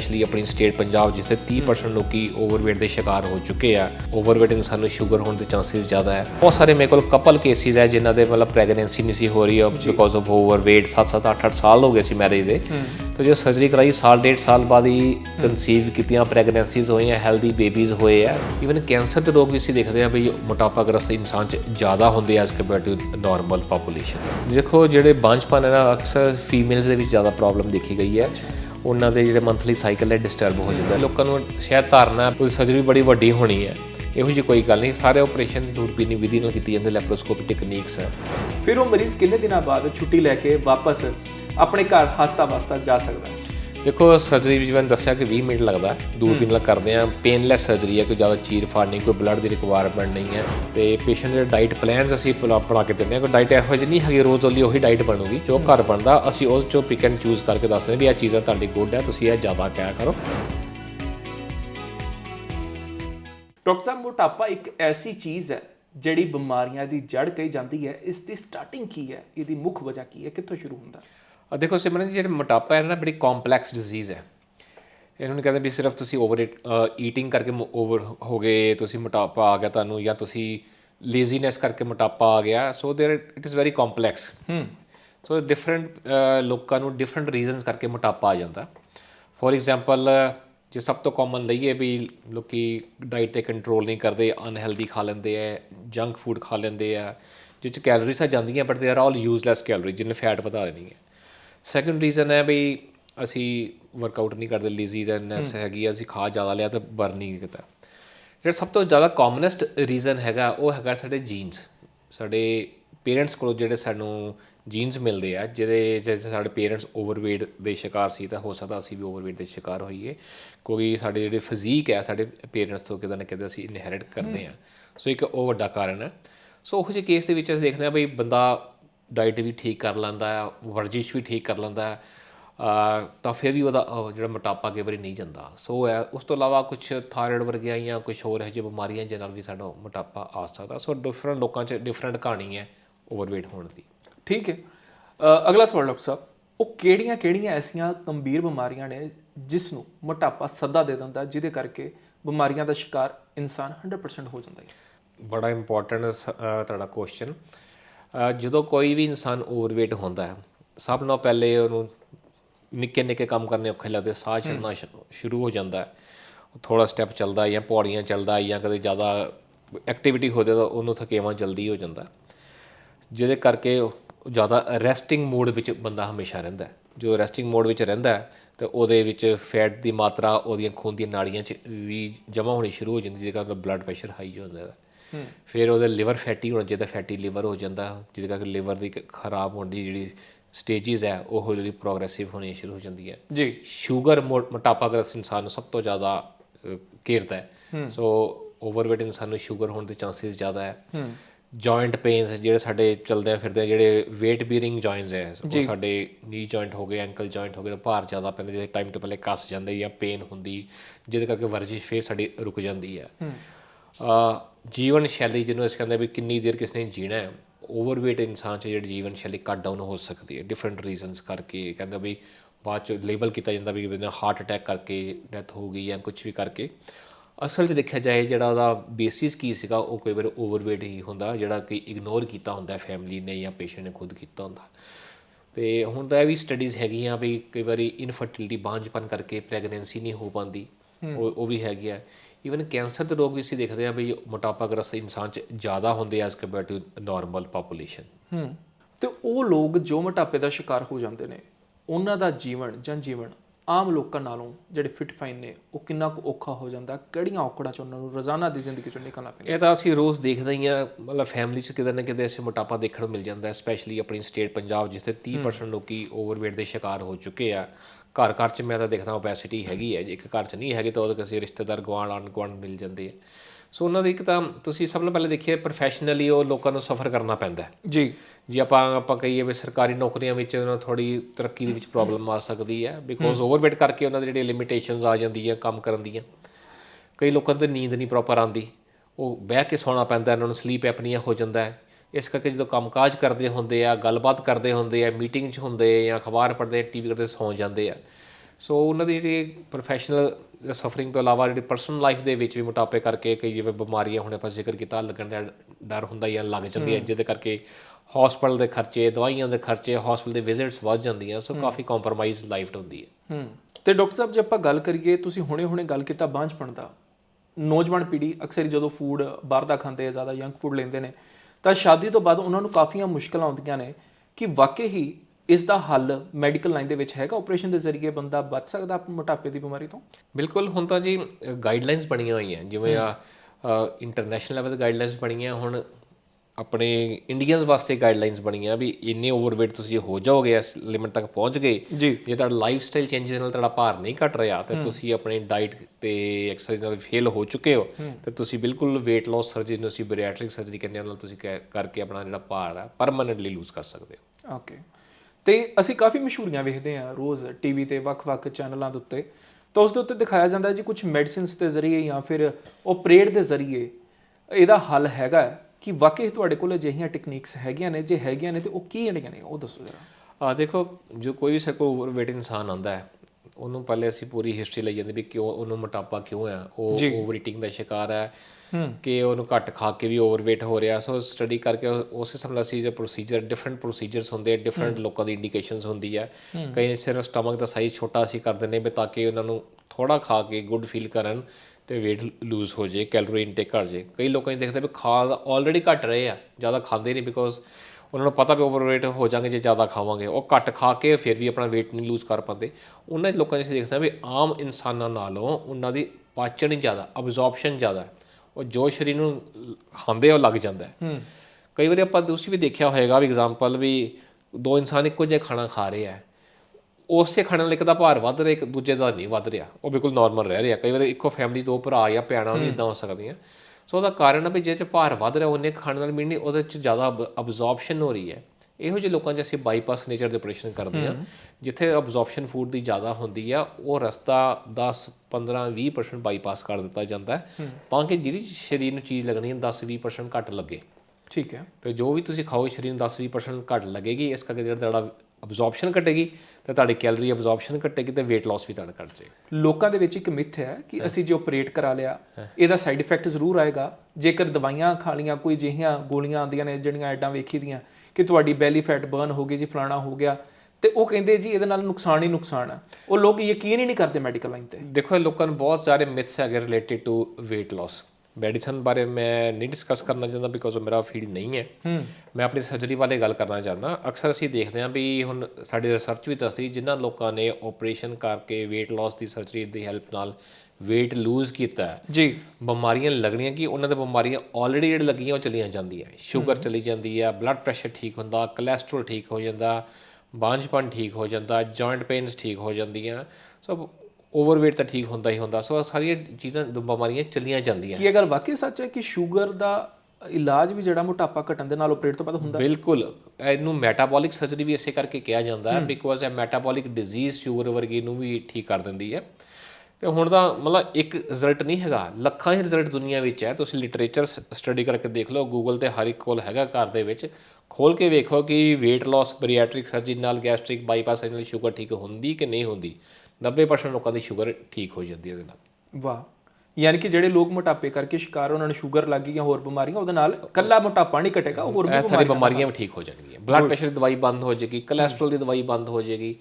Specially ਆਪਣੀ state Punjab ਜਿੱਥੇ 30% ਲੋਕੀ ਓਵਰਵੇਟ ਦੇ ਸ਼ਿਕਾਰ ਹੋ ਚੁੱਕੇ ਆ। ਓਵਰਵੇਟ ਇਨਸਾਨ ਨੂੰ ਸ਼ੂਗਰ ਹੋਣ ਦੇ ਚਾਂਸਸ ਜ਼ਿਆਦਾ ਹੈ। ਬਹੁਤ ਸਾਰੇ ਮੇਰੇ ਕੋਲ ਕਪਲ ਕੇਸਿਸ ਹੈ ਜਿਨ੍ਹਾਂ ਦੇ ਮਤਲਬ ਪ੍ਰੈਗਨੈਂਸੀ ਨਹੀਂ ਸੀ ਹੋ ਰਹੀ ਬਿਕੋਜ਼ ਆਫ ਓਵਰਵੇਟ 7-7 8-8 ਸਾਲ ਹੋ ਗਏ ਸੀ ਮੈਰਿਜ ਦੇ। ਤੇ ਜੋ ਸਰਜਰੀ ਕਰਾਈ ਸਾਲ ਡੇਢ ਸਾਲ ਬਾਅਦ ਹੀ ਕਨਸੀਵ ਕੀਤੀਆਂ ਪ੍ਰੈਗਨੈਂਸੀਜ਼ ਹੋਈਆਂ ਹੈਲਦੀ ਬੇਬੀਜ਼ ਹੋਏ ਆ। ਇਵਨ ਕੈਂਸਰ ਦੇ ਰੋਗ ਵੀ ਅਸੀਂ ਦੇਖਦੇ ਆ ਵੀ ਮੋਟਾਪਾਗ੍ਰਸਤ ਇਨਸਾਨ ਚ ਜ਼ਿਆਦਾ ਹੁੰਦੇ ਆ as compare to normal population ਦੇਖੋ ਜਿਹੜੇ ਬਾਂਝਪਨ ਹੈ ਨਾ ਅਕਸਰ ਫੀਮੇਲਸ ਦੇ ਵਿੱਚ ਜ਼ਿਆਦਾ ਪ੍ਰੋਬਲਮ ਦੇਖੀ ਗਈ ਹੈ। ਉਹਨਾਂ ਦੇ ਜਿਹੜੇ ਮੰਥਲੀ ਸਾਈਕਲ ਹੈ ਡਿਸਟਰਬ ਹੋ ਜਾਂਦਾ ਲੋਕਾਂ ਨੂੰ ਸ਼ਾਇਦ ਧਾਰਨਾ, ਕੋਈ ਸਰਜਰੀ ਬੜੀ ਵੱਡੀ ਹੋਣੀ ਹੈ। ਇਹੋ ਜਿਹੀ ਕੋਈ ਗੱਲ ਨਹੀਂ। ਸਾਰੇ ਆਪਰੇਸ਼ਨ ਦੂਰਬੀਨੀ ਵਿਧੀ ਨਾਲ ਕੀਤੀ ਜਾਂਦੇ ਲੈਪਰੋਸਕੋਪੀ ਟੈਕਨੀਕਸ ਹੈ ਫਿਰ ਉਹ ਮਰੀਜ਼ ਕਿੰਨੇ ਦਿਨਾਂ ਬਾਅਦ ਛੁੱਟੀ ਲੈ ਕੇ ਵਾਪਸ ਆਪਣੇ ਘਰ ਹਸਤਾ ਵਸਤਾ ਜਾ ਸਕਦਾ ਹੈ? ਦੇਖੋ ਸਰਜਰੀ ਵਿੱਚ ਮੈਂ ਦੱਸਿਆ ਕਿ 20 ਮਿੰਟ ਲੱਗਦਾ। ਹੈ। ਦੂਰਬੀਨ ਨਾਲ ਕਰਦੇ ਆ ਪੇਨਲੈਸ ਸਰਜਰੀ ਹੈ ਕੋਈ ਜ਼ਿਆਦਾ ਚੀਰ ਫਾੜ ਨਹੀਂ ਕੋਈ ਬਲੱਡ ਦੀ ਰਿਕੁਆਇਰਮੈਂਟ ਨਹੀਂ ਹੈ। ਤੇ ਪੇਸ਼ੈਂਟ ਦੇ ਡਾਈਟ ਪਲਾਨਸ ਅਸੀਂ ਬਣਾ ਕੇ ਦਿੰਦੇ ਆ ਕੋਈ ਡਾਈਟ ਇਹੋ ਜਿਹੀ ਨਹੀਂ ਹੈਗੀ ਰੋਜ਼ ਉਹਲੀ ਉਹੀ ਡਾਈਟ ਬਣੂਗੀ। ਜੋ ਘਰ ਬਣਦਾ ਅਸੀਂ ਉਸ ਚੋਂ ਪਿਕ ਐਂਡ ਚੂਜ਼ ਕਰਕੇ ਦੱਸਦੇ ਹਾਂ ਵੀ ਇਹ ਚੀਜ਼ਾਂ ਤੁਹਾਡੀ ਗੁੱਡ ਹੈ ਤੁਸੀਂ ਇਹ ਜ਼ਿਆਦਾ ਕਿਆ ਕਰੋ। ਡਾਕਟਰ ਸਾਹਿਬ ਮੋਟਾਪਾ ਇੱਕ ਐਸੀ ਚੀਜ਼ ਹੈ ਜਿਹੜੀ ਬਿਮਾਰੀਆਂ ਦੀ ਜੜ ਕਹੀ ਜਾਂਦੀ ਹੈ। ਇਸ ਦੀ ਸਟਾਰਟਿੰਗ ਕੀ ਹੈ? ਇਹਦੀ ਮੁੱਖ ਵਜ੍ਹਾ ਕੀ ਹੈ? ਕਿੱਥੋਂ ਸ਼ੁਰੂ ਹੁੰਦਾ? ਆ ਦੇਖੋ ਸਿਮਰਨ ਜੀ ਜਿਹੜਾ ਮੋਟਾਪਾ ਹੈ ਨਾ ਬੜੀ ਕੰਪਲੈਕਸ ਡਿਜ਼ੀਜ਼ ਹੈ ਇਹਨੂੰ ਨਹੀਂ ਕਹਿੰਦੇ ਵੀ ਸਿਰਫ ਤੁਸੀਂ ਓਵਰ ਈਟਿੰਗ ਕਰਕੇ ਓਵਰ ਹੋ ਗਏ ਤੁਸੀਂ ਮੋਟਾਪਾ ਆ ਗਿਆ ਤੁਹਾਨੂੰ ਜਾਂ ਤੁਸੀਂ ਲੇਜ਼ੀਨੈਸ ਕਰਕੇ ਮੋਟਾਪਾ ਆ ਗਿਆ so there it is very complex hmm so different ਲੋਕਾਂ ਨੂੰ ਡਿਫਰੈਂਟ ਰੀਜ਼ਨਸ ਕਰਕੇ ਮੋਟਾਪਾ ਆ ਜਾਂਦਾ ਫੋਰ ਐਗਜ਼ਾਮਪਲ ਜੇ ਸਭ ਤੋਂ ਕਾਮਨ ਲਈਏ ਵੀ ਲੋਕੀ ਡਾਈਟ ਤੇ ਕੰਟਰੋਲ ਨਹੀਂ ਕਰਦੇ ਅਨਹੈਲਦੀ ਖਾ ਲੈਂਦੇ ਆ ਜੰਕ ਫੂਡ ਖਾ ਲੈਂਦੇ ਆ ਜਿਸ ਚ ਕੈਲੋਰੀਜ਼ ਆ ਜਾਂਦੀਆਂ but they are all useless calorie ਜਿਹਨੇ ਫੈਟ ਵਧਾ ਦੇਣੀ ਹੈ ਸੈਕੰਡ ਰੀਜ਼ਨ ਹੈ ਵੀ ਅਸੀਂ ਵਰਕਆਊਟ ਨਹੀਂ ਕਰਦੇ ਲੇਜ਼ੀਨੈਸ ਹੈਗੀ ਆ, ਅਸੀਂ ਖਾ ਜ਼ਿਆਦਾ ਲਿਆ ਤਾਂ ਬਰਨ ਨਹੀਂ ਕੀਤਾ। ਜਿਹੜਾ ਸਭ ਤੋਂ ਜ਼ਿਆਦਾ ਕਾਮਨੈਸਟ ਰੀਜ਼ਨ ਹੈਗਾ ਉਹ ਹੈਗਾ ਸਾਡੇ ਜੀਨਸ ਸਾਡੇ ਪੇਰੈਂਟਸ ਕੋਲੋਂ ਜਿਹੜੇ ਸਾਨੂੰ ਜੀਨਸ ਮਿਲਦੇ ਆ ਜਿਹਦੇ ਜਿਹੜੇ ਸਾਡੇ ਪੇਰੈਂਟਸ ਓਵਰਵੇਟ ਦੇ ਸ਼ਿਕਾਰ ਸੀ ਤਾਂ ਹੋ ਸਕਦਾ ਅਸੀਂ ਵੀ ਓਵਰਵੇਟ ਦੇ ਸ਼ਿਕਾਰ ਹੋਈਏ। ਕਿਉਂਕਿ ਸਾਡੇ ਜਿਹੜੇ ਫਿਜ਼ੀਕ ਹੈ ਸਾਡੇ ਪੇਰੈਂਟਸ ਤੋਂ ਕਿਤੇ ਨਾ ਕਿਤੇ ਅਸੀਂ ਇਨਹੈਰਿਟ ਕਰਦੇ ਆ। ਸੋ ਇੱਕ ਉਹ ਵੱਡਾ ਕਾਰਨ ਹੈ। ਸੋ ਉਹ ਜਿਹੇ ਕੇਸ ਦੇ ਵਿੱਚ ਅਸੀਂ ਦੇਖਦੇ ਆ ਵੀ ਬੰਦਾ ਡਾਈਟ ਵੀ ਠੀਕ ਕਰ ਲੈਂਦਾ ਹੈ, ਵਰਜਿਸ਼ ਵੀ ਠੀਕ ਕਰ ਲੈਂਦਾ ਹੈ ਤਾਂ ਫਿਰ ਵੀ ਉਹਦਾ ਜਿਹੜਾ ਮੋਟਾਪਾ ਕਈ ਵਾਰੀ ਨਹੀਂ ਜਾਂਦਾ। ਸੋ ਹੈ ਉਸ ਤੋਂ ਇਲਾਵਾ ਕੁਝ ਥਾਇਰਾਇਡ ਵਰਗੀਆਂ ਜਾਂ ਕੁਝ ਹੋਰ ਇਹੋ ਜਿਹੀ ਬਿਮਾਰੀਆਂ ਜਿਹਦੇ ਨਾਲ ਵੀ ਸਾਡਾ ਮੋਟਾਪਾ ਆ ਸਕਦਾ। ਸੋ ਡਿਫਰੈਂਟ ਲੋਕਾਂ 'ਚ ਡਿਫਰੈਂਟ ਕਹਾਣੀ ਹੈ ਓਵਰਵੇਟ ਹੋਣ ਦੀ। ਠੀਕ ਹੈ? ਅਗਲਾ ਸਵਾਲ, ਡਾਕਟਰ ਸਾਹਿਬ। ਉਹ ਕਿਹੜੀਆਂ ਕਿਹੜੀਆਂ ਐਸੀਆਂ ਗੰਭੀਰ ਬਿਮਾਰੀਆਂ ਨੇ ਜਿਸ ਨੂੰ ਮੋਟਾਪਾ ਸੱਦਾ ਦੇ ਦਿੰਦਾ, ਜਿਹਦੇ ਕਰਕੇ ਬਿਮਾਰੀਆਂ ਦਾ ਸ਼ਿਕਾਰ ਇਨਸਾਨ 100% ਹੋ ਜਾਂਦਾ ਹੈ? ਬੜਾ ਇੰਪੋਰਟੈਂਟ ਤੁਹਾਡਾ ਕੁਐਸਚਨ ਜਦੋਂ ਕੋਈ ਵੀ ਇਨਸਾਨ ਓਵਰਵੇਟ ਹੁੰਦਾ ਹੈ ਸਭ ਨਾਲੋਂ ਪਹਿਲੇ ਉਹਨੂੰ ਨਿੱਕੇ ਨਿੱਕੇ ਕੰਮ ਕਰਨੇ ਔਖੇ ਲੱਗਦੇ ਸਾਹ ਚੜਨਾ ਸ਼ੁਰੂ ਹੋ ਜਾਂਦਾ ਹੈ। ਥੋੜਾ ਸਟੈਪ ਚੱਲਦਾ ਜਾਂ ਪੌੜੀਆਂ ਚੱਲਦਾ ਜਾਂ ਕਦੇ ਜ਼ਿਆਦਾ ਐਕਟੀਵਿਟੀ ਹੋ ਜਾਏ ਤਾਂ ਉਹਨੂੰ ਥਕੇਵਾਂ ਜਲਦੀ ਹੋ ਜਾਂਦਾ ਜਿਹਦੇ ਕਰਕੇ ਉਹ ਜ਼ਿਆਦਾ ਰੈਸਟਿੰਗ ਮੋਡ ਵਿੱਚ ਬੰਦਾ ਹਮੇਸ਼ਾ ਰਹਿੰਦਾ ਜੋ ਰੈਸਟਿੰਗ ਮੋਡ ਵਿੱਚ ਰਹਿੰਦਾ ਤੇ ਉਹਦੇ ਵਿੱਚ ਫੈਟ ਦੀ ਮਾਤਰਾ ਉਹਦੀਆਂ ਖੂਨ ਦੀਆਂ ਨਾੜੀਆਂ 'ਚ ਵੀ ਜਮ੍ਹਾਂ ਹੋਣੀ ਸ਼ੁਰੂ ਹੋ ਜਾਂਦੀ ਜਿਹਦੇ ਕਰਕੇ ਬਲੱਡ ਪ੍ਰੈਸ਼ਰ ਹਾਈ ਹੋ ਜਾਂਦਾ ਹੈ। ਫਿਰ ਉਹਦੇ ਲਿਵਰ ਫੈਟੀ ਹੋਣਾ ਚਾਹੀਦਾ ਫੈਟੀ ਲਿਵਰ ਹੋ ਜਾਂਦਾ ਜਿਹਦੇ ਕਰਕੇ ਲਿਵਰ ਦੀ ਖਰਾਬ ਹੋਣ ਦੀ ਜਿਹੜੀ ਸਟੇजेस ਹੈ ਉਹ ਹੌਲੀ ਹੌਲੀ ਪ੍ਰੋਗਰੈਸਿਵ ਹੋਣੀ ਸ਼ੁਰੂ ਹੋ ਜਾਂਦੀ ਹੈ। ਜੀ। ਸ਼ੂਗਰ ਮੋਟਾਪਾਗ੍ਰਸਤ ਇਨਸਾਨ ਨੂੰ ਸਭ ਤੋਂ ਜ਼ਿਆਦਾ ਘੇਰਦਾ ਹੈ। ਸੋ ਓਵਰਵੇਟ ਇਨਸਾਨ ਨੂੰ ਸ਼ੂਗਰ ਹੋਣ ਦੇ ਚਾਂਸਸ ਜ਼ਿਆਦਾ ਹੈ। ਜੁਆਇੰਟ ਪੇਨਸ ਜਿਹੜੇ ਸਾਡੇ ਚਲਦੇ ਫਿਰਦੇ ਆ, ਜਿਹੜੇ weight bearing joints ਹੈ ਉਹ ਸਾਡੇ ਨੀ ਜੁਆਇੰਟ ਹੋ ਗਏ ਐਂਕਲ ਜੁਆਇੰਟ ਹੋ ਗਏ ਤਾਂ ਭਾਰ ਜ਼ਿਆਦਾ ਪੈਂਦਾ ਜਿਹਦੇ ਟਾਈਮ ਤੋਂ ਪਹਿਲੇ ਕੱਸ ਜਾਂਦੇ ਜਾਂ ਪੇਨ ਹੁੰਦੀ ਜਿਹਦੇ ਕਰਕੇ ਵਰਜਿਸ਼ ਫੇਰ ਸਾਡੀ ਰੁਕ ਜਾਂਦੀ ਹੈ। ਜੀਵਨ ਸ਼ੈਲੀ ਜਿਹਨੂੰ ਅਸੀਂ ਕਹਿੰਦੇ ਵੀ ਕਿੰਨੀ ਦੇਰ ਕਿਸ ਨੇ ਜੀਣਾ ਹੈ ਓਵਰਵੇਟ ਇਨਸਾਨ 'ਚ ਜਿਹੜੀ ਜੀਵਨ ਸ਼ੈਲੀ ਕੱਟ ਡਾਊਨ ਹੋ ਸਕਦੀ ਹੈ ਡਿਫਰੈਂਟ ਰੀਜ਼ਨਸ ਕਰਕੇ ਕਹਿੰਦਾ ਵੀ ਬਾਅਦ ਚ ਲੇਬਲ ਕੀਤਾ ਜਾਂਦਾ ਵੀ ਬੰਦਾ ਹਾਰਟ ਅਟੈਕ ਕਰਕੇ ਡੈਥ ਹੋ ਗਈ ਜਾਂ ਕੁਝ ਵੀ ਕਰਕੇ। ਅਸਲ 'ਚ ਦੇਖਿਆ ਜਾਏ ਜਿਹੜਾ ਉਹਦਾ ਬੇਸਿਸ ਕੀ ਸੀਗਾ ਉਹ ਕਈ ਵਾਰ ਓਵਰਵੇਟ ਹੀ ਹੁੰਦਾ ਜਿਹੜਾ ਕਿ ਇਗਨੋਰ ਕੀਤਾ ਹੁੰਦਾ ਫੈਮਿਲੀ ਨੇ ਜਾਂ ਪੇਸ਼ੈਂਟ ਨੇ ਖੁਦ ਕੀਤਾ ਹੁੰਦਾ। ਤੇ ਹੁਣ ਤਾਂ ਇਹ ਵੀ ਸਟੱਡੀਜ਼ ਹੈਗੀਆਂ ਵੀ ਕਈ ਵਾਰੀ ਇਨਫਰਟੀਲਿਟੀ ਬਾਂਝਪਨ ਕਰਕੇ ਪ੍ਰੈਗਨੈਂਸੀ ਨਹੀਂ ਹੋ ਪਾਉਂਦੀ ਉਹ ਉਹ ਵੀ ਹੈਗੀ ਆ ਇਵਨ ਕੈਂਸਰ ਦੇ ਰੋਗ ਵੀ ਅਸੀਂ ਦੇਖਦੇ ਆ ਵੀ ਮੋਟਾਪਾਗ੍ਰਸਤ ਇਨਸਾਨ 'ਚ ਜ਼ਿਆਦਾ ਹੁੰਦੇ as compare to normal population ਹੂੰ। ਤੇ ਉਹ ਲੋਕ ਜੋ ਮੋਟਾਪੇ ਦਾ ਸ਼ਿਕਾਰ ਹੋ ਜਾਂਦੇ ਨੇ ਉਹਨਾਂ ਦਾ ਜੀਵਨ ਜਨ ਜੀਵਨ ਆਮ ਲੋਕਾਂ ਨਾਲੋਂ ਜਿਹੜੇ ਫਿਟ ਫਾਈਨ ਨੇ ਉਹ ਕਿੰਨਾ ਕੁ ਔਖਾ ਹੋ ਜਾਂਦਾ ਕਿਹੜੀਆਂ ਔਕੜਾਂ ਚ ਉਹਨਾਂ ਨੂੰ ਰੋਜ਼ਾਨਾ ਦੀ ਜ਼ਿੰਦਗੀ ਚੋਂ ਨਿਕਲਣਾ ਪੈਂਦਾ? ਇਹ ਤਾਂ ਅਸੀਂ ਰੋਜ਼ ਦੇਖਦੇ ਹੀ ਆ ਮਤਲਬ ਫੈਮਿਲੀ 'ਚ ਕਿਤੇ ਨਾ ਕਿਤੇ ਅਸੀਂ ਮੋਟਾਪਾ ਦੇਖਣ ਨੂੰ ਮਿਲ ਜਾਂਦਾ ਹੈ ਸਪੈਸ਼ਲੀ ਆਪਣੀ ਸਟੇਟ ਪੰਜਾਬ ਜਿੱਥੇ 30% ਲੋਕੀ ਓਵਰਵੇਟ ਦੇ ਸ਼ਿਕਾਰ ਹੋ ਚੁੱਕੇ ਆ। ਘਰ ਘਰ 'ਚ ਮੈਂ ਤਾਂ ਦੇਖਦਾ ਓਬੈਸਿਟੀ ਹੈਗੀ ਹੈ ਜੇ। ਇੱਕ ਘਰ 'ਚ ਨਹੀਂ ਹੈਗੀ ਤਾਂ ਉਹਦੇ ਕਿਸੇ ਰਿਸ਼ਤੇਦਾਰ ਗਵਾਂਢ ਆਂਢ ਗੁਆਂਢ ਮਿਲ ਜਾਂਦੇ ਆ। ਸੋ ਉਹਨਾਂ ਦੀ ਇੱਕ ਤਾਂ ਤੁਸੀਂ ਸਭ ਤੋਂ ਪਹਿਲੇ ਦੇਖੀਏ ਪ੍ਰੋਫੈਸ਼ਨਲੀ ਉਹ ਲੋਕਾਂ ਨੂੰ ਸਫਰ ਕਰਨਾ ਪੈਂਦਾ ਜੀ। ਜੇ ਆਪਾਂ ਆਪਾਂ ਕਹੀਏ ਵੀ ਸਰਕਾਰੀ ਨੌਕਰੀਆਂ ਵਿੱਚ ਉਹਨਾਂ ਥੋੜੀ ਤਰੱਕੀ ਦੇ ਵਿੱਚ ਪ੍ਰੋਬਲਮ ਆ ਸਕਦੀ ਹੈ। ਬਿਕੋਜ਼ ਓਵਰਵੇਟ ਕਰਕੇ ਉਹਨਾਂ ਦੀ ਜਿਹੜੀ ਲਿਮਿਟੇਸ਼ਨਸ ਆ ਜਾਂਦੀਆਂ ਕੰਮ ਕਰਨ ਦੀਆਂ। ਕਈ ਲੋਕਾਂ ਨੂੰ ਤਾਂ ਨੀਂਦ ਨਹੀਂ ਪ੍ਰੋਪਰ ਆਉਂਦੀ। ਉਹ ਬਹਿ ਕੇ ਸੌਣਾ ਪੈਂਦਾ ਇਹਨਾਂ ਨੂੰ ਸਲੀਪ ਐਪਨੀਆ ਹੋ ਜਾਂਦਾ ਹੈ। ਇਸ ਕਰਕੇ ਜਦੋਂ ਕੰਮਕਾਜ ਕਰਦੇ ਹੁੰਦੇ ਆ ਗੱਲਬਾਤ ਕਰਦੇ ਹੁੰਦੇ ਆ ਮੀਟਿੰਗ 'ਚ ਹੁੰਦੇ ਆ ਜਾਂ ਅਖਬਾਰ ਪੜ੍ਹਦੇ ਟੀਵੀ ਕਰਦੇ ਸੌਂ ਜਾਂਦੇ ਆ। ਸੋ ਉਹਨਾਂ ਦੀ ਜਿਹੜੀ ਪ੍ਰੋਫੈਸ਼ਨਲ ਸਫਰਿੰਗ ਤੋਂ ਇਲਾਵਾ ਜਿਹੜੀ ਪਰਸਨਲ ਲਾਈਫ ਦੇ ਵਿੱਚ ਵੀ ਮੋਟਾਪੇ ਕਰਕੇ ਕਈ ਜਿਵੇਂ ਬਿਮਾਰੀਆਂ ਹੁਣ ਆਪਾਂ ਜ਼ਿਕਰ ਕੀਤਾ ਲੱਗਣ ਦਾ ਡਰ ਹੁੰਦਾ ਜਾਂ ਲੱਗ ਜਾਂਦੀ ਹੈ। ਜਿਹਦੇ ਕਰਕੇ ਹਸਪੀਟਲ ਦੇ ਖਰਚੇ ਦਵਾਈਆਂ ਦੇ ਖਰਚੇ ਹਸਪੀਟਲ ਦੇ ਵਿਜ਼ਿਟਸ ਵੱਧ ਜਾਂਦੀਆਂ ਸੋ ਕਾਫੀ ਕੰਪਰੋਮਾਈਜ਼ ਲਾਈਫ ਹੁੰਦੀ ਹੈ ਹੂੰ। ਤੇ ਡਾਕਟਰ ਸਾਹਿਬ ਜੇ ਆਪਾਂ ਗੱਲ ਕਰੀਏ ਤੁਸੀਂ ਹੁਣੇ-ਹੁਣੇ ਗੱਲ ਕੀਤਾ ਬਾਂਝਪਣ ਦਾ। ਨੌਜਵਾਨ ਪੀੜ੍ਹੀ ਅਕਸਰ ਜਦੋਂ ਫੂਡ ਬਾਹਰ ਦਾ ਖਾਂਦੇ ਆ ਜ਼ਿਆਦਾ ਜੰਕ ਫੂਡ ਲੈਂਦੇ ਨੇ ਤਾਂ ਸ਼ਾਦੀ ਤੋਂ ਬਾਅਦ ਉਹਨਾਂ ਨੂੰ ਕਾਫੀਆਂ ਮੁਸ਼ਕਲਾਂ ਆਉਂਦੀਆਂ ਨੇ ਕਿ ਵਾਕਈ ਹੀ ਇਸ ਦਾ ਹੱਲ ਮੈਡੀਕਲ ਲਾਈਨ ਦੇ ਵਿੱਚ ਹੈਗਾ? ਆਪਰੇਸ਼ਨ ਦੇ ਜ਼ਰੀਏ ਬੰਦਾ ਬਚ ਸਕਦਾ ਮੋਟਾਪੇ ਦੀ ਬਿਮਾਰੀ ਤੋਂ? ਬਿਲਕੁਲ ਹੁਣ ਤਾਂ ਜੀ ਗਾਈਡਲਾਈਨਸ ਬਣੀਆਂ ਹੋਈਆਂ ਜਿਵੇਂ ਆ ਇੰਟਰਨੈਸ਼ਨਲ ਲੈਵਲ ਤੇ ਗਾਈਡਲਾਈਨਸ ਬਣੀਆਂ ਹੁਣ ਆਪਣੇ ਇੰਡੀਅਨਸ ਵਾਸਤੇ ਗਾਈਡਲਾਈਨਸ ਬਣੀਆਂ ਵੀ ਇੰਨੇ ਓਵਰਵੇਟ ਤੁਸੀਂ ਹੋ ਜਾਓਗੇ ਇਸ ਲਿਮਿਟ ਤੱਕ ਪਹੁੰਚ ਗਏ। ਜੀ। ਜੇ ਤੁਹਾਡਾ ਲਾਈਫ ਸਟਾਈਲ ਚੇਂਜਸ ਨਾਲ ਤੁਹਾਡਾ ਭਾਰ ਨਹੀਂ ਘਟ ਰਿਹਾ ਤੇ ਤੁਸੀਂ ਆਪਣੀ ਡਾਈਟ ਤੇ ਐਕਸਰਸਾਈਜ਼ ਨਾਲ ਫੇਲ ਹੋ ਚੁੱਕੇ ਹੋ ਤੇ ਤੁਸੀਂ ਬਿਲਕੁਲ weight loss ਸਰਜਰੀ ਨੂੰ ਅਸੀਂ ਬੈਰੀਆਟ੍ਰਿਕ ਸਰਜਰੀ ਕਹਿੰਦੇ ਨਾਲ ਤੁਸੀਂ ਕਰਕੇ ਆਪਣਾ ਜਿਹੜਾ ਭਾਰ ਆ ਪਰਮਨੈਂਟਲੀ ਲੂਜ਼ ਕਰ ਸਕਦੇ ਹੋ। ਓਕੇ ਤੇ ਅਸੀਂ ਕਾਫੀ ਮਸ਼ਹੂਰੀਆਂ ਵੇਖਦੇ ਹਾਂ ਰੋਜ਼ ਟੀਵੀ ਤੇ ਵੱਖ-ਵੱਖ ਚੈਨਲਾਂ ਦੇ ਉੱਤੇ। ਤਾਂ ਉਸ ਦੇ ਉੱਤੇ ਦਿਖਾਇਆ ਜਾਂਦਾ ਜੀ ਕੁਝ ਮੈਡੀਸਿਨਸ ਦੇ ਜ਼ਰੀਏ ਜਾਂ ਫਿਰ ਆਪਰੇਟ ਦੇ ਜ਼ਰੀਏ ਇਹਦਾ ਹੱਲ ਹੈਗਾ ਕਿ ਵਾਕਈ ਤੁਹਾਡੇ ਕੋਲ ਅਜਿਹੀਆਂ ਟੈਕਨੀਕਸ ਹੈਗੀਆਂ ਨੇ ਜੇ ਹੈਗੀਆਂ ਨੇ ਤੇ ਉਹ ਕੀ ਜਿਹੜੀਆਂ ਨੇ ਉਹ ਦੱਸੋ ਜਰਾ। ਆ ਦੇਖੋ ਜੋ ਕੋਈ ਵੀ ਸਾਡੇ ਓਵਰਵੇਟ ਇਨਸਾਨ ਆਂਦਾ ਹੈ ਉਹਨੂੰ ਪਹਿਲੇ ਅਸੀਂ ਪੂਰੀ ਹਿਸਟਰੀ ਲਈ ਜਾਂਦੇ ਵੀ ਕਿਉਂ ਉਹਨੂੰ ਮੋਟਾਪਾ ਕਿਉਂ ਆ ਉਹ ਓਵਰ ਈਟਿੰਗ ਦਾ ਸ਼ਿਕਾਰ ਹੈ ਕਿ ਉਹਨੂੰ ਘੱਟ ਖਾ ਕੇ ਵੀ ਓਵਰਵੇਟ ਹੋ ਰਿਹਾ ਸੋ ਸਟੱਡੀ ਕਰਕੇ ਉਸ ਨਾਲ ਅਸੀਂ ਜੇ ਪ੍ਰੋਸੀਜਰ ਡਿਫਰੈਂਟ ਪ੍ਰੋਸੀਜਰਸ ਹੁੰਦੇ ਆ ਡਿਫਰੈਂਟ ਲੋਕਾਂ ਦੀ ਇੰਡੀਕੇਸ਼ਨਸ ਹੁੰਦੀ ਹੈ। ਕਈ ਸਿਰਫ ਸਟਮਕ ਦਾ ਸਾਈਜ਼ ਛੋਟਾ ਅਸੀਂ ਕਰ ਦਿੰਦੇ ਵੀ ਤਾਂ ਕਿ ਉਹਨਾਂ ਨੂੰ ਥੋੜਾ ਖਾ ਕੇ ਗੁੱਡ ਫੀਲ ਕਰਨ ਤੇ weight ਲੂਜ਼ ਹੋ ਜੇ ਕੈਲੋਰੀ ਇਨਟੇਕ ਘਟ ਜੇ ਕਈ ਲੋਕਾਂ ਨੇ ਦੇਖਦੇ ਵੀ ਖਾ ਆਲਰੇਡੀ ਘਟ ਰਹੇ ਆ ਜ਼ਿਆਦਾ ਖਾਂਦੇ ਨਹੀਂ ਬਿਕੋਜ਼ ਉਹਨਾਂ ਨੂੰ ਪਤਾ ਵੀ ਓਵਰਵੇਟ ਹੋ ਜਾਣਗੇ ਜੇ ਜ਼ਿਆਦਾ ਖਾਵਾਂਗੇ। ਉਹ ਘੱਟ ਖਾ ਕੇ ਫਿਰ ਵੀ ਆਪਣਾ weight ਨਹੀਂ ਲੂਜ਼ ਕਰ ਪਾਉਂਦੇ। ਉਹਨਾਂ ਲੋਕਾਂ ਦੇ ਅਸੀਂ ਦੇਖਦੇ ਹਾਂ ਵੀ ਆਮ ਇਨਸਾਨਾਂ ਨਾਲੋਂ ਉਹਨਾਂ ਦੀ ਪਾਚਨ ਜ਼ਿਆਦਾ ਅਬਜ਼ੌਰਪਸ਼ਨ ਜ਼ਿਆਦਾ। ਉਹ ਜੋ ਸਰੀਰ ਨੂੰ ਖਾਂਦੇ ਉਹ ਲੱਗ ਜਾਂਦਾ ਹੈ। ਕਈ ਵਾਰੀ ਆਪਾਂ ਤੁਸੀਂ ਵੀ ਦੇਖਿਆ ਹੋਏਗਾ ਵੀ ਐਗਜ਼ਾਮਪਲ ਵੀ ਦੋ ਇਨਸਾਨ ਇੱਕੋ ਜਿਹਾ ਖਾਣਾ ਖਾ ਰਹੇ ਆ। ਉਸੇ ਖਾਣੇ ਨਾਲ ਇੱਕ ਦਾ ਭਾਰ ਵੱਧ ਰਿਹਾ ਇੱਕ ਦੂਜੇ ਦਾ ਨਹੀਂ ਵੱਧ ਰਿਹਾ। ਉਹ ਬਿਲਕੁਲ ਨਾਰਮਲ ਰਹਿ ਰਿਹਾ। ਕਈ ਵਾਰੀ ਇੱਕੋ ਫੈਮਿਲੀ ਦੋ ਭਰਾ ਜਾਂ ਭੈਣਾਂ ਵੀ ਇਦਾਂ ਹੋ ਸਕਦੀਆਂ। ਸੋ ਉਹਦਾ ਕਾਰਨ ਹੈ ਵੀ ਜੇ ਚ ਭਾਰ ਵੱਧ ਰਿਹਾ ਉਹਨੇ ਖਾਣੇ ਨਾਲ ਮੀਨਿੰਗ ਉਹਦੇ ਚ ਜ਼ਿਆਦਾ ਅਬਜ਼ੌਰਪਸ਼ਨ ਹੋ ਰਹੀ ਹੈ। ਇਹੋ ਜਿਹੇ ਲੋਕਾਂ 'ਚ ਅਸੀਂ ਬਾਈਪਾਸ ਨੇਚਰ ਦੇ ਆਪਰੇਸ਼ਨ ਕਰਦੇ ਆ ਜਿੱਥੇ ਅਬਜ਼ੌਰਪਸ਼ਨ ਫੂਡ ਦੀ ਜ਼ਿਆਦਾ ਹੁੰਦੀ ਆ ਉਹ ਰਸਤਾ 10 15 20% ਬਾਈਪਾਸ ਕਰ ਦਿੱਤਾ ਜਾਂਦਾ ਹੈ। ਤਾਂ ਕਿ ਜਿਹੜੀ ਸਰੀਰ ਨੂੰ ਚੀਜ਼ ਲੱਗਣੀ ਹੈ 10 20% ਘੱਟ ਲੱਗੇ। ਠੀਕ ਹੈ। ਤੇ ਜੋ ਵੀ ਤੁਸੀਂ ਖਾਓ ਸਰੀਰ ਨੂੰ 10-20% ਘੱਟ ਲੱਗੇਗੀ। ਇਸ ਕਰਕੇ ਜਿਹੜਾ ਤੁਹਾਡਾ ਅਬਜ਼ੌਰਪਸ਼ਨ ਘਟੇਗੀ ਤੇ ਤੁਹਾਡੀ ਕੈਲਰੀ ਅਬਜ਼ੌਰਪਸ਼ਨ ਘਟੇਗੀ ਤੇ weight loss ਵੀ ਤੁਹਾਡਾ ਘਟ ਜਾਏਗਾ। ਲੋਕਾਂ ਦੇ ਵਿੱਚ ਇੱਕ ਮਿਥ ਹੈ ਕਿ ਅਸੀਂ ਜੇ ਆਪਰੇਟ ਕਰਾ ਲਿਆ ਇਹਦਾ ਸਾਈਡ ਇਫੈਕਟ ਜ਼ਰੂਰ ਆਏਗਾ। ਜੇਕਰ ਦਵਾਈਆਂ ਖਾ ਲੀਆਂ ਕੋਈ ਜਿਹੀਆਂ ਗੋਲੀਆਂ ਆਉਂਦੀਆਂ ਨੇ ਜਿਹੜੀਆਂ ਐਡਾਂ ਵੇਖੀ ਦੀਆਂ ਕਿ ਤੁਹਾਡੀ ਬੈਲੀ ਫੈਟ ਬਰਨ ਹੋ ਗਈ ਜੀ ਫਲਾਣਾ ਹੋ ਗਿਆ ਤੇ ਉਹ ਕਹਿੰਦੇ ਜੀ ਇਹਦੇ ਨਾਲ ਨੁਕਸਾਨ ਹੀ ਨੁਕਸਾਨ ਹੈ ਉਹ ਲੋਕ ਯਕੀਨ ਹੀ ਨਹੀਂ ਕਰਦੇ ਮੈਡੀਕਲ ਲਾਈਨ ਤੇ। ਦੇਖੋ ਇਹ ਲੋਕਾਂ ਨੂੰ ਬਹੁਤ ਸਾਰੇ ਮਿਥਸ ਹੈਗੇ related to weight loss medicine ਬਾਰੇ ਮੈਂ ਨਹੀਂ ਡਿਸਕਸ ਕਰਨਾ ਚਾਹੁੰਦਾ ਬਿਕੋਜ਼ ਉਹ ਮੇਰਾ ਫੀਲਡ ਨਹੀਂ ਹੈ। ਮੈਂ ਆਪਣੀ ਸਰਜਰੀ ਬਾਰੇ ਗੱਲ ਕਰਨਾ ਚਾਹੁੰਦਾ। ਅਕਸਰ ਅਸੀਂ ਦੇਖਦੇ ਹਾਂ ਵੀ ਹੁਣ ਸਾਡੀ ਰਿਸਰਚ ਵੀ ਦੱਸਦੀ ਜਿਨ੍ਹਾਂ ਲੋਕਾਂ ਨੇ ਆਪਰੇਸ਼ਨ ਕਰਕੇ weight loss ਦੀ ਸਰਜਰੀ ਦੀ ਹੈਲਪ ਨਾਲ weight ਲੂਜ਼ ਕੀਤਾ ਜੀ। ਬਿਮਾਰੀਆਂ ਲੱਗਣੀਆਂ ਕਿ ਉਹਨਾਂ ਦੇ ਬਿਮਾਰੀਆਂ ਆਲਰੇਡੀ ਜਿਹੜੇ ਲੱਗੀਆਂ ਉਹ ਚਲੀਆਂ ਜਾਂਦੀਆਂ ਸ਼ੂਗਰ ਚਲੀ ਜਾਂਦੀ ਹੈ ਬਲੱਡ ਪ੍ਰੈਸ਼ਰ ਠੀਕ ਹੁੰਦਾ ਕੋਲੇਸਟ੍ਰੋਲ ਠੀਕ ਹੋ ਜਾਂਦਾ ਬਾਂਝਪਨ ਠੀਕ ਹੋ ਜਾਂਦਾ ਜੁਆਇੰਟ ਪੇਨਸ ਠੀਕ ਹੋ ਜਾਂਦੀਆਂ। ਸੋ ਓਵਰਵੇਟ ਤਾਂ ਠੀਕ ਹੁੰਦਾ ਹੀ ਹੁੰਦਾ ਸੋ ਸਾਰੀਆਂ ਚੀਜ਼ਾਂ ਬਿਮਾਰੀਆਂ ਚਲੀਆਂ ਜਾਂਦੀਆਂ। ਕੀ ਇਹ ਗੱਲ ਵਾਕਈ ਸੱਚ ਹੈ ਕਿ ਸ਼ੂਗਰ ਦਾ ਇਲਾਜ ਵੀ ਜਿਹੜਾ ਮੋਟਾਪਾ ਘਟਣ ਦੇ ਨਾਲ ਆਪਰੇਟ ਤੋਂ ਬਾਅਦ ਹੁੰਦਾ? ਬਿਲਕੁਲ। ਇਹਨੂੰ ਮੈਟਾਬੋਲਿਕ ਸਰਜਰੀ ਵੀ ਇਸੇ ਕਰਕੇ ਕਿਹਾ ਜਾਂਦਾ ਹੈ ਬਿਕੋਜ਼ ਇਹ ਮੈਟਾਬੋਲਿਕ ਡਿਜ਼ੀਜ਼ ਸ਼ੂਗਰ ਵਰਗੀ ਨੂੰ ਵੀ ਠੀਕ ਕਰ ਦਿੰਦੀ ਹੈ। ਤੇ ਹੁਣ ਦਾ ਮਤਲਬ ਇੱਕ ਰਿਜ਼ਲਟ ਨਹੀਂ ਹੈਗਾ ਲੱਖਾਂ ਹੀ ਰਿਜ਼ਲਟ ਦੁਨੀਆ ਵਿੱਚ ਹੈ। ਤੁਸੀਂ ਲਿਟਰੇਚਰ ਸਟੱਡੀ ਕਰਕੇ ਦੇਖ ਲਓ ਗੂਗਲ ਤੇ ਹਰ ਇੱਕ ਕੋਲ ਹੈਗਾ ਘਰ ਦੇ ਵਿੱਚ। ਖੋਲ ਕੇ ਵੇਖੋ ਕਿ weight loss ਬਰੀਆਟ੍ਰਿਕ ਸਰਜਰੀ ਨਾਲ ਗੈਸਟ੍ਰਿਕ ਬਾਈਪਾਸ ਨਾਲ ਸ਼ੂਗਰ ਠੀਕ ਹੁੰਦੀ ਕਿ ਨਹੀਂ ਹੁੰਦੀ। 90% ਲੋਕਾਂ ਦੀ ਸ਼ੂਗਰ ਠੀਕ ਹੋ ਜਾਂਦੀ ਹੈ ਇਹਦੇ ਨਾਲ। ਵਾਹ। ਯਾਨੀ ਕਿ ਜਿਹੜੇ ਲੋਕ ਮੋਟਾਪੇ ਕਰਕੇ ਸ਼ਿਕਾਰ ਉਹਨਾਂ ਨੂੰ ਸ਼ੂਗਰ ਲੱਗ ਗਈ ਜਾਂ ਹੋਰ ਬਿਮਾਰੀਆਂ ਉਹਦੇ ਨਾਲ ਕੱਲਾ ਮੋਟਾਪਾ ਨਹੀਂ ਘਟੇਗਾ ਹੋਰ ਵੀ ਸਾਰੀ ਬਿਮਾਰੀਆਂ ਵੀ ਠੀਕ ਹੋ ਜਾਣਗੀਆਂ। ਬਲੱਡ ਪ੍ਰੈਸ਼ਰ ਦੀ ਦਵਾਈ ਬੰਦ ਹੋ ਜਾਏਗੀ ਕੋਲੇਸਟ੍ਰੋਲ ਦੀ ਦਵਾਈ ਬੰਦ ਹੋ ਜਾਏਗੀ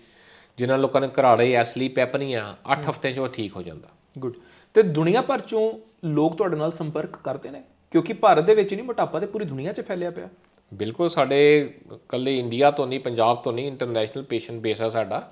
ਜਿਨ੍ਹਾਂ ਲੋਕਾਂ ਨੇ ਘਰਾੜੇ ਐਸਲੀ ਪੈਪਨੀਆਂ 8 ਹਫ਼ਤੇ 'ਚ ਉਹ ਠੀਕ ਹੋ ਜਾਂਦਾ। ਗੁੱਡ ਤੇ ਦੁਨੀਆ ਭਰ ਚੋਂ ਲੋਕ ਤੁਹਾਡੇ ਨਾਲ ਸੰਪਰਕ ਕਰਦੇ ਨੇ? ਕਿਉਂਕਿ ਭਾਰਤ ਦੇ ਵਿੱਚ ਨਹੀਂ ਮੋਟਾਪਾ ਤੇ ਪੂਰੀ ਦੁਨੀਆ 'ਚ ਫੈਲਿਆ ਪਿਆ। ਬਿਲਕੁਲ ਸਾਡੇ ਕੱਲੇ ਇੰਡੀਆ ਤੋਂ ਨਹੀਂ ਪੰਜਾਬ ਤੋਂ ਨਹੀਂ ਇੰਟਰਨੈਸ਼ਨਲ ਪੇਸ਼ੈਂਟ ਬੇਸ ਆ ਸਾਡਾ।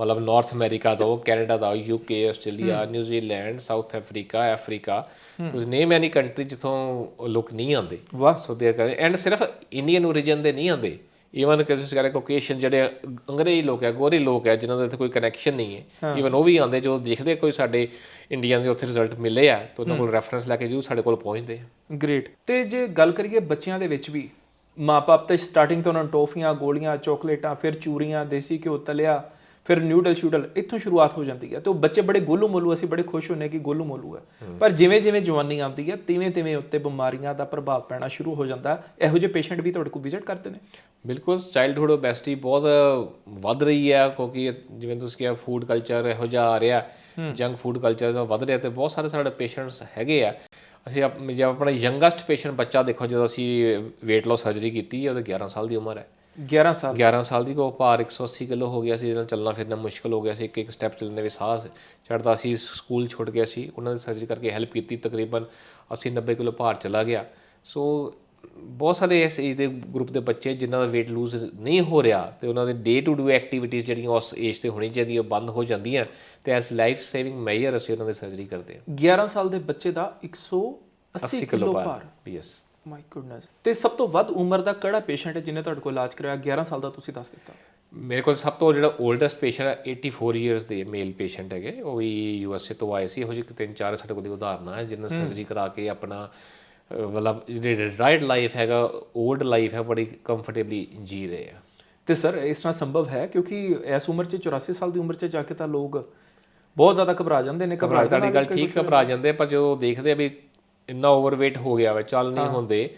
ਮਤਲਬ ਨਾਰਥ ਅਮਰੀਕਾ ਤੋਂ ਕੈਨੇਡਾ ਦਾ UK Australia New Zealand South Africa Africa ਤੁਸੀਂ ਨੇਮ ਐਨੀ ਕੰਟਰੀ ਜਿੱਥੋਂ ਲੋਕ ਨਹੀਂ ਆਉਂਦੇ। ਵਾਹ। ਸੋ ਦੇ ਕਰਦੇ ਐਂਡ ਸਿਰਫ ਇੰਡੀਅਨ origin ਦੇ ਨਹੀਂ ਆਉਂਦੇ। ਈਵਨ ਕਿ ਤੁਸੀਂ ਕਹਿੰਦੇ ਕੋਕੇਸ਼ਨ ਜਿਹੜੇ ਅੰਗਰੇਜ਼ੀ ਲੋਕ ਹੈ ਗੋਰੇ ਲੋਕ ਹੈ ਜਿਨ੍ਹਾਂ ਦਾ ਇੱਥੇ ਕੋਈ ਕਨੈਕਸ਼ਨ ਨਹੀਂ ਹੈ। ਈਵਨ ਉਹ ਵੀ ਆਉਂਦੇ ਜੋ ਦੇਖਦੇ ਕੋਈ ਸਾਡੇ ਇੰਡੀਅਨਸ ਦੇ ਉੱਥੇ ਰਿਜ਼ਲਟ ਮਿਲੇ ਆ ਤਾਂ ਉਹਨਾਂ ਕੋਲ ਰੈਫਰੈਂਸ ਲੈ ਕੇ ਜੂ ਸਾਡੇ ਕੋਲ ਪਹੁੰਚਦੇ ਆ। ਗ੍ਰੇਟ ਤੇ ਜੇ ਗੱਲ ਕਰੀਏ ਬੱਚਿਆਂ ਦੇ ਵਿੱਚ ਵੀ ਮਾਪੇ ਤੇ ਸਟਾਰਟਿੰਗ ਤੋਂ ਉਹਨਾਂ ਨੂੰ ਟੋਫੀਆਂ ਗੋਲੀਆਂ ਚਾਕਲੇਟਾਂ ਫਿਰ ਚੂਰੀਆਂ ਦੇਸੀ ਘਿਓ ਤਲਿਆ ਫਿਰ ਨਿਊਡਲ ਸ਼ੂਡਲ ਇੱਥੋਂ ਸ਼ੁਰੂਆਤ ਹੋ ਜਾਂਦੀ ਹੈ ਤੇ ਉਹ ਬੱਚੇ ਬੜੇ ਗੋਲੂ ਮੋਲੂ ਅਸੀਂ ਬੜੇ ਖੁਸ਼ ਹੁੰਨੇ ਕਿ ਗੋਲੂ ਮੋਲੂ ਹੈ। ਪਰ ਜਿਵੇਂ ਜਿਵੇਂ ਜਵਾਨੀ ਆਉਂਦੀ ਹੈ ਤਿਵੇਂ ਤਿਵੇਂ ਉੱਤੇ ਬਿਮਾਰੀਆਂ ਦਾ ਪ੍ਰਭਾਵ ਪੈਣਾ ਸ਼ੁਰੂ ਹੋ ਜਾਂਦਾ। ਇਹੋ ਜਿਹੇ ਪੇਸ਼ੈਂਟ ਵੀ ਤੁਹਾਡੇ ਕੋਲ ਵਿਜ਼ਿਟ ਕਰਦੇ ਨੇ? ਬਿਲਕੁਲ ਚਾਈਲਡਹੁੱਡ ਓਬੈਸਿਟੀ ਬਹੁਤ ਵੱਧ ਰਹੀ ਹੈ ਕਿਉਂਕਿ ਜਿਵੇਂ ਤੁਸੀਂ ਕਿਹਾ ਫੂਡ ਕਲਚਰ ਇਹੋ ਜਿਹਾ ਆ ਰਿਹਾ ਜੰਕ ਫੂਡ ਕਲਚਰ ਦਾ ਵੱਧ ਰਿਹਾ ਤੇ ਬਹੁਤ ਸਾਰੇ ਸਾਡੇ ਪੇਸ਼ੈਂਟਸ ਹੈਗੇ ਆ। ਅਸੀਂ ਜੇ ਆਪਣਾ ਯੰਗੈਸਟ ਪੇਸ਼ੈਂਟ ਬੱਚਾ ਦੇਖੋ ਜਦੋਂ ਅਸੀਂ weight loss ਸਰਜਰੀ ਕੀਤੀ ਉਹਦੇ 11 ਸਾਲ ਦੀ ਉਮਰ ਹੈ। 11 ਸਾਲ। 11 ਸਾਲ ਦੀ ਕੋ ਭਾਰ 180 ਕਿਲੋ ਹੋ ਗਿਆ ਸੀ ਇਹਦੇ ਨਾਲ ਚੱਲਣਾ ਫਿਰਨਾ ਮੁਸ਼ਕਲ ਹੋ ਗਿਆ ਸੀ। ਇੱਕ ਇੱਕ ਸਟੈਪ ਚੱਲਣੇ ਵਿੱਚ ਸਾਹ ਚੜਦਾ ਸੀ ਸਕੂਲ ਛੁੱਟ ਗਿਆ ਸੀ। ਉਹਨਾਂ ਦੀ ਸਰਜਰੀ ਕਰਕੇ ਹੈਲਪ ਕੀਤੀ ਤਕਰੀਬਨ 80 90 ਕਿਲੋ ਭਾਰ ਚਲਾ ਗਿਆ। ਸੋ ਬਹੁਤ ਸਾਰੇ ਇਸ ਏਜ ਦੇ ਗਰੁੱਪ ਦੇ ਬੱਚੇ ਜਿਨ੍ਹਾਂ ਦਾ weight lose ਨਹੀਂ ਹੋ ਰਿਹਾ ਤੇ ਉਹਨਾਂ ਦੇ ਡੇ ਟੂ ਡੇ ਐਕਟੀਵਿਟੀਜ਼ ਜਿਹੜੀਆਂ ਉਸ ਏਜ ਤੇ ਹੋਣੀ ਚਾਹੀਦੀਆਂ ਉਹ ਬੰਦ ਹੋ ਜਾਂਦੀਆਂ ਤੇ ਐਸ ਲਾਈਫ ਸੇਵਿੰਗ ਮੈਜਰ ਅਸੀਂ ਉਹਨਾਂ ਦੀ ਸਰਜਰੀ ਕਰਦੇ ਹਾਂ। 11 ਸਾਲ ਦੇ ਬੱਚੇ ਦਾ 180 ਕਿਲੋ ਭਾਰ ਯੈਸ ਮਾਈ ਗੁੱਡਨੈਸ ਤੇ ਸਭ ਤੋਂ ਵੱਧ ਉਮਰ ਦਾ ਕਿਹੜਾ ਪੇਸ਼ੈਂਟ ਹੈ ਜਿਹਨੇ ਤੁਹਾਡੇ ਕੋਲ ਇਲਾਜ ਕਰਾਇਆ? 11 ਸਾਲ ਦਾ ਤੁਸੀਂ ਦੱਸ ਦਿੱਤਾ। ਮੇਰੇ ਕੋਲ ਸਭ ਤੋਂ ਜਿਹੜਾ 올ਡੈਸਟ ਪੇਸ਼ੈਂਟ ਹੈ 84 ਇਅਰਸ ਦੇ ਮੇਲ ਪੇਸ਼ੈਂਟ ਹੈਗੇ। ਉਹ ਵੀ ਯੂਐਸਏ ਤੋਂ ਆਏ ਸੀ। ਇਹੋ ਜਿਹੇ ਤਿੰਨ ਚਾਰ ਸਾਡੇ ਕੋਲ ਦੀ ਉਦਾਹਰਨਾਂ ਹੈ ਜਿਨ੍ਹਾਂ ਸਰਜਰੀ ਕਰਾ ਕੇ ਆਪਣਾ ਮਤਲਬ ਜਿਹੜੇ ਰਾਈਟ ਲਾਈਫ ਹੈਗਾ 올ਡ ਲਾਈਫ ਹੈ ਬੜੀ ਕੰਫਰਟੇਬਲੀ ਜੀ ਰਹੇ ਆ। ਤੇ ਸਰ ਇਸ ਤਰ੍ਹਾਂ ਸੰਭਵ ਹੈ? ਕਿਉਂਕਿ ਇਸ ਉਮਰ 'ਚ 84 ਸਾਲ ਦੀ ਉਮਰ 'ਚ ਜਾ ਕੇ ਤਾਂ ਲੋਕ ਬਹੁਤ ਜ਼ਿਆਦਾ ਘਬਰਾ ਜਾਂਦੇ ਨੇ। ਘਬਰਾ ਤੁਹਾਡੀ ਗੱਲ ਠੀਕ ਘਬਰਾ ਜਾਂਦੇ ਪਰ ਜਦੋਂ ਦੇਖਦੇ ਆ ਵੀ ਇੰਨਾ ਓਵਰਵੇਟ ਹੋ ਗਿਆ ਵਾ ਚੱਲ ਨਹੀਂ ਹੁੰਦੇ।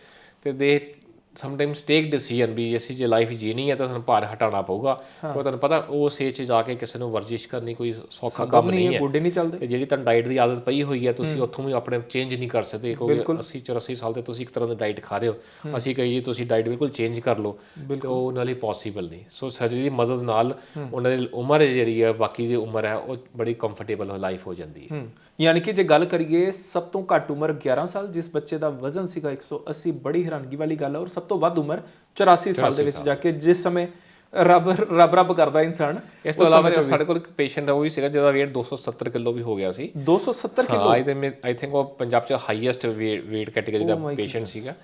ਤੇ ਦੇ ਸਮਟਾਈਮਸ ਟੇਕ ਡਿਸੀਜਨ ਵੀ ਅਸੀਂ ਜੇ ਲਾਈਫ ਜੀਣੀ ਹੈ ਤਾਂ ਸਾਨੂੰ ਭਾਰ ਹਟਾਉਣਾ ਪਊਗਾ। ਉਹ ਤੁਹਾਨੂੰ ਪਤਾ ਉਹ ਸੇਚ 'ਚ ਜਾ ਕੇ ਕਿਸੇ ਨੂੰ ਵਰਜਿਸ਼ ਕਰਨੀ ਕੋਈ ਸੌਖਾ ਕੰਮ ਨਹੀਂ ਹੈ ਗੋਡੇ ਨਹੀਂ ਚੱਲਦੇ। ਜਿਹੜੀ ਤੁਹਾਨੂੰ ਡਾਈਟ ਦੀ ਆਦਤ ਪਈ ਹੋਈ ਹੈ ਤੁਸੀਂ ਉੱਥੋਂ ਵੀ ਆਪਣੇ ਚੇਂਜ ਨਹੀਂ ਕਰ ਸਕਦੇ ਕਿਉਂਕਿ 80 84 ਸਾਲ ਤੇ ਤੁਸੀਂ ਇੱਕ ਤਰ੍ਹਾਂ ਦੀ ਡਾਈਟ ਖਾ ਰਹੇ ਹੋ। ਅਸੀਂ ਕਹੀ ਜੀ ਤੁਸੀਂ ਡਾਈਟ ਬਿਲਕੁਲ ਚੇਂਜ ਕਰ ਲਓ। ਤੇ ਉਹ ਨਾਲ ਹੀ ਪੋਸੀਬਲ ਨਹੀਂ। ਸੋ ਸਰਜਰੀ ਦੀ ਮਦਦ ਨਾਲ ਉਹਨਾਂ ਦੀ ਉਮਰ ਜਿਹੜੀ ਹੈ ਬਾਕੀ ਦੀ ਉਮਰ ਹੈ ਉਹ ਬੜੀ ਕੰਫਰਟੇਬਲ ਲਾਈਫ ਹੋ ਜਾਂਦੀ ਹੂੰ। ਯਾਨੀ ਕਿ ਜੇ ਗੱਲ ਕਰੀਏ ਸਭ ਤੋਂ ਘੱਟ ਉਮਰ 11 ਸਾਲ ਜਿਸ ਬੱਚੇ ਦਾ ਵਜ਼ਨ ਸੀਗਾ 180 ਬੜੀ ਹੈਰਾਨਗੀ ਵਾਲੀ ਗੱਲ ਹੈ ਔਰ ਸਭ ਤੋਂ ਵੱਧ ਉਮਰ 84 ਸਾਲ ਦੇ ਵਿੱਚ ਜਾ ਕੇ ਜਿਸ ਸਮੇਂ ਰੱਬ ਰੱਬ ਰੱਬ ਕਰਦਾ ਇਨਸਾਨ ਇਸ ਤੋਂ ਇਲਾਵਾ ਸਾਡੇ ਕੋਲ ਇੱਕ ਪੇਸ਼ੈਂਟ ਹੈ ਉਹ ਵੀ ਸੀਗਾ ਜਿਹਦਾ weight 270 ਕਿਲੋ ਵੀ ਹੋ ਗਿਆ ਸੀ। 270 ਹਾਂ ਆਈ ਥਿੰਕ ਆਈ ਥਿੰਕ ਉਹ ਪੰਜਾਬ 'ਚ ਹਾਈਐਸਟ weight ਕੈਟਾਗਰੀ ਦਾ ਪੇਸ਼ੈਂਟ ਸੀਗਾ।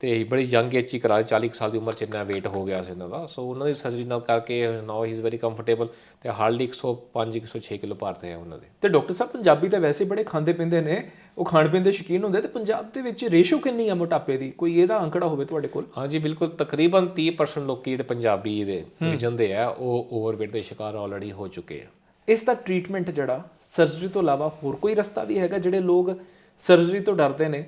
ਤੇ ਬੜੀ ਯੰਗ ਏਜ 'ਚ ਹੀ ਕਰਾ 40 ਕੁ ਸਾਲ ਦੀ ਉਮਰ 'ਚ ਇੰਨਾ weight ਹੋ ਗਿਆ ਸੀ ਇਹਨਾਂ ਦਾ। ਸੋ ਉਹਨਾਂ ਦੀ ਸਰਜਰੀ ਨਾਲ ਕਰਕੇ now he is very comfortable ਤੇ ਹਾਰਡਲੀ 105 106 ਕਿਲੋ ਭਾਰ ਤੇ ਹੈ ਉਹਨਾਂ ਦੇ। ਤੇ ਡਾਕਟਰ ਸਾਹਿਬ ਪੰਜਾਬੀ ਤਾਂ ਵੈਸੇ ਬੜੇ ਖਾਂਦੇ ਪੀਂਦੇ ਨੇ ਉਹ ਖਾਣ ਪੀਣ ਦੇ ਸ਼ੌਕੀਨ ਹੁੰਦੇ ਤੇ ਪੰਜਾਬ ਦੇ ਵਿੱਚ ਰੇਸ਼ੋ ਕਿੰਨੀ ਆ ਮੋਟਾਪੇ ਦੀ? ਕੋਈ ਇਹਦਾ ਅੰਕੜਾ ਹੋਵੇ ਤੁਹਾਡੇ ਕੋਲ? ਹਾਂਜੀ ਬਿਲਕੁਲ ਤਕਰੀਬਨ 30% ਲੋਕੀ ਜਿਹੜੇ ਪੰਜਾਬੀ ਦੇ ਰੀਜਨ ਦੇ ਆ ਉਹ ਓਵਰਵੇਟ ਦੇ ਸ਼ਿਕਾਰ ਆਲਰੇਡੀ ਹੋ ਚੁੱਕੇ ਆ। ਇਸ ਦਾ ਟ੍ਰੀਟਮੈਂਟ ਜਿਹੜਾ ਸਰਜਰੀ ਤੋਂ ਇਲਾਵਾ ਹੋਰ ਕੋਈ ਰਸਤਾ ਵੀ ਹੈਗਾ ਜਿਹੜੇ ਲੋਕ ਸਰਜਰੀ ਤੋਂ ਡਰਦੇ ਨੇ?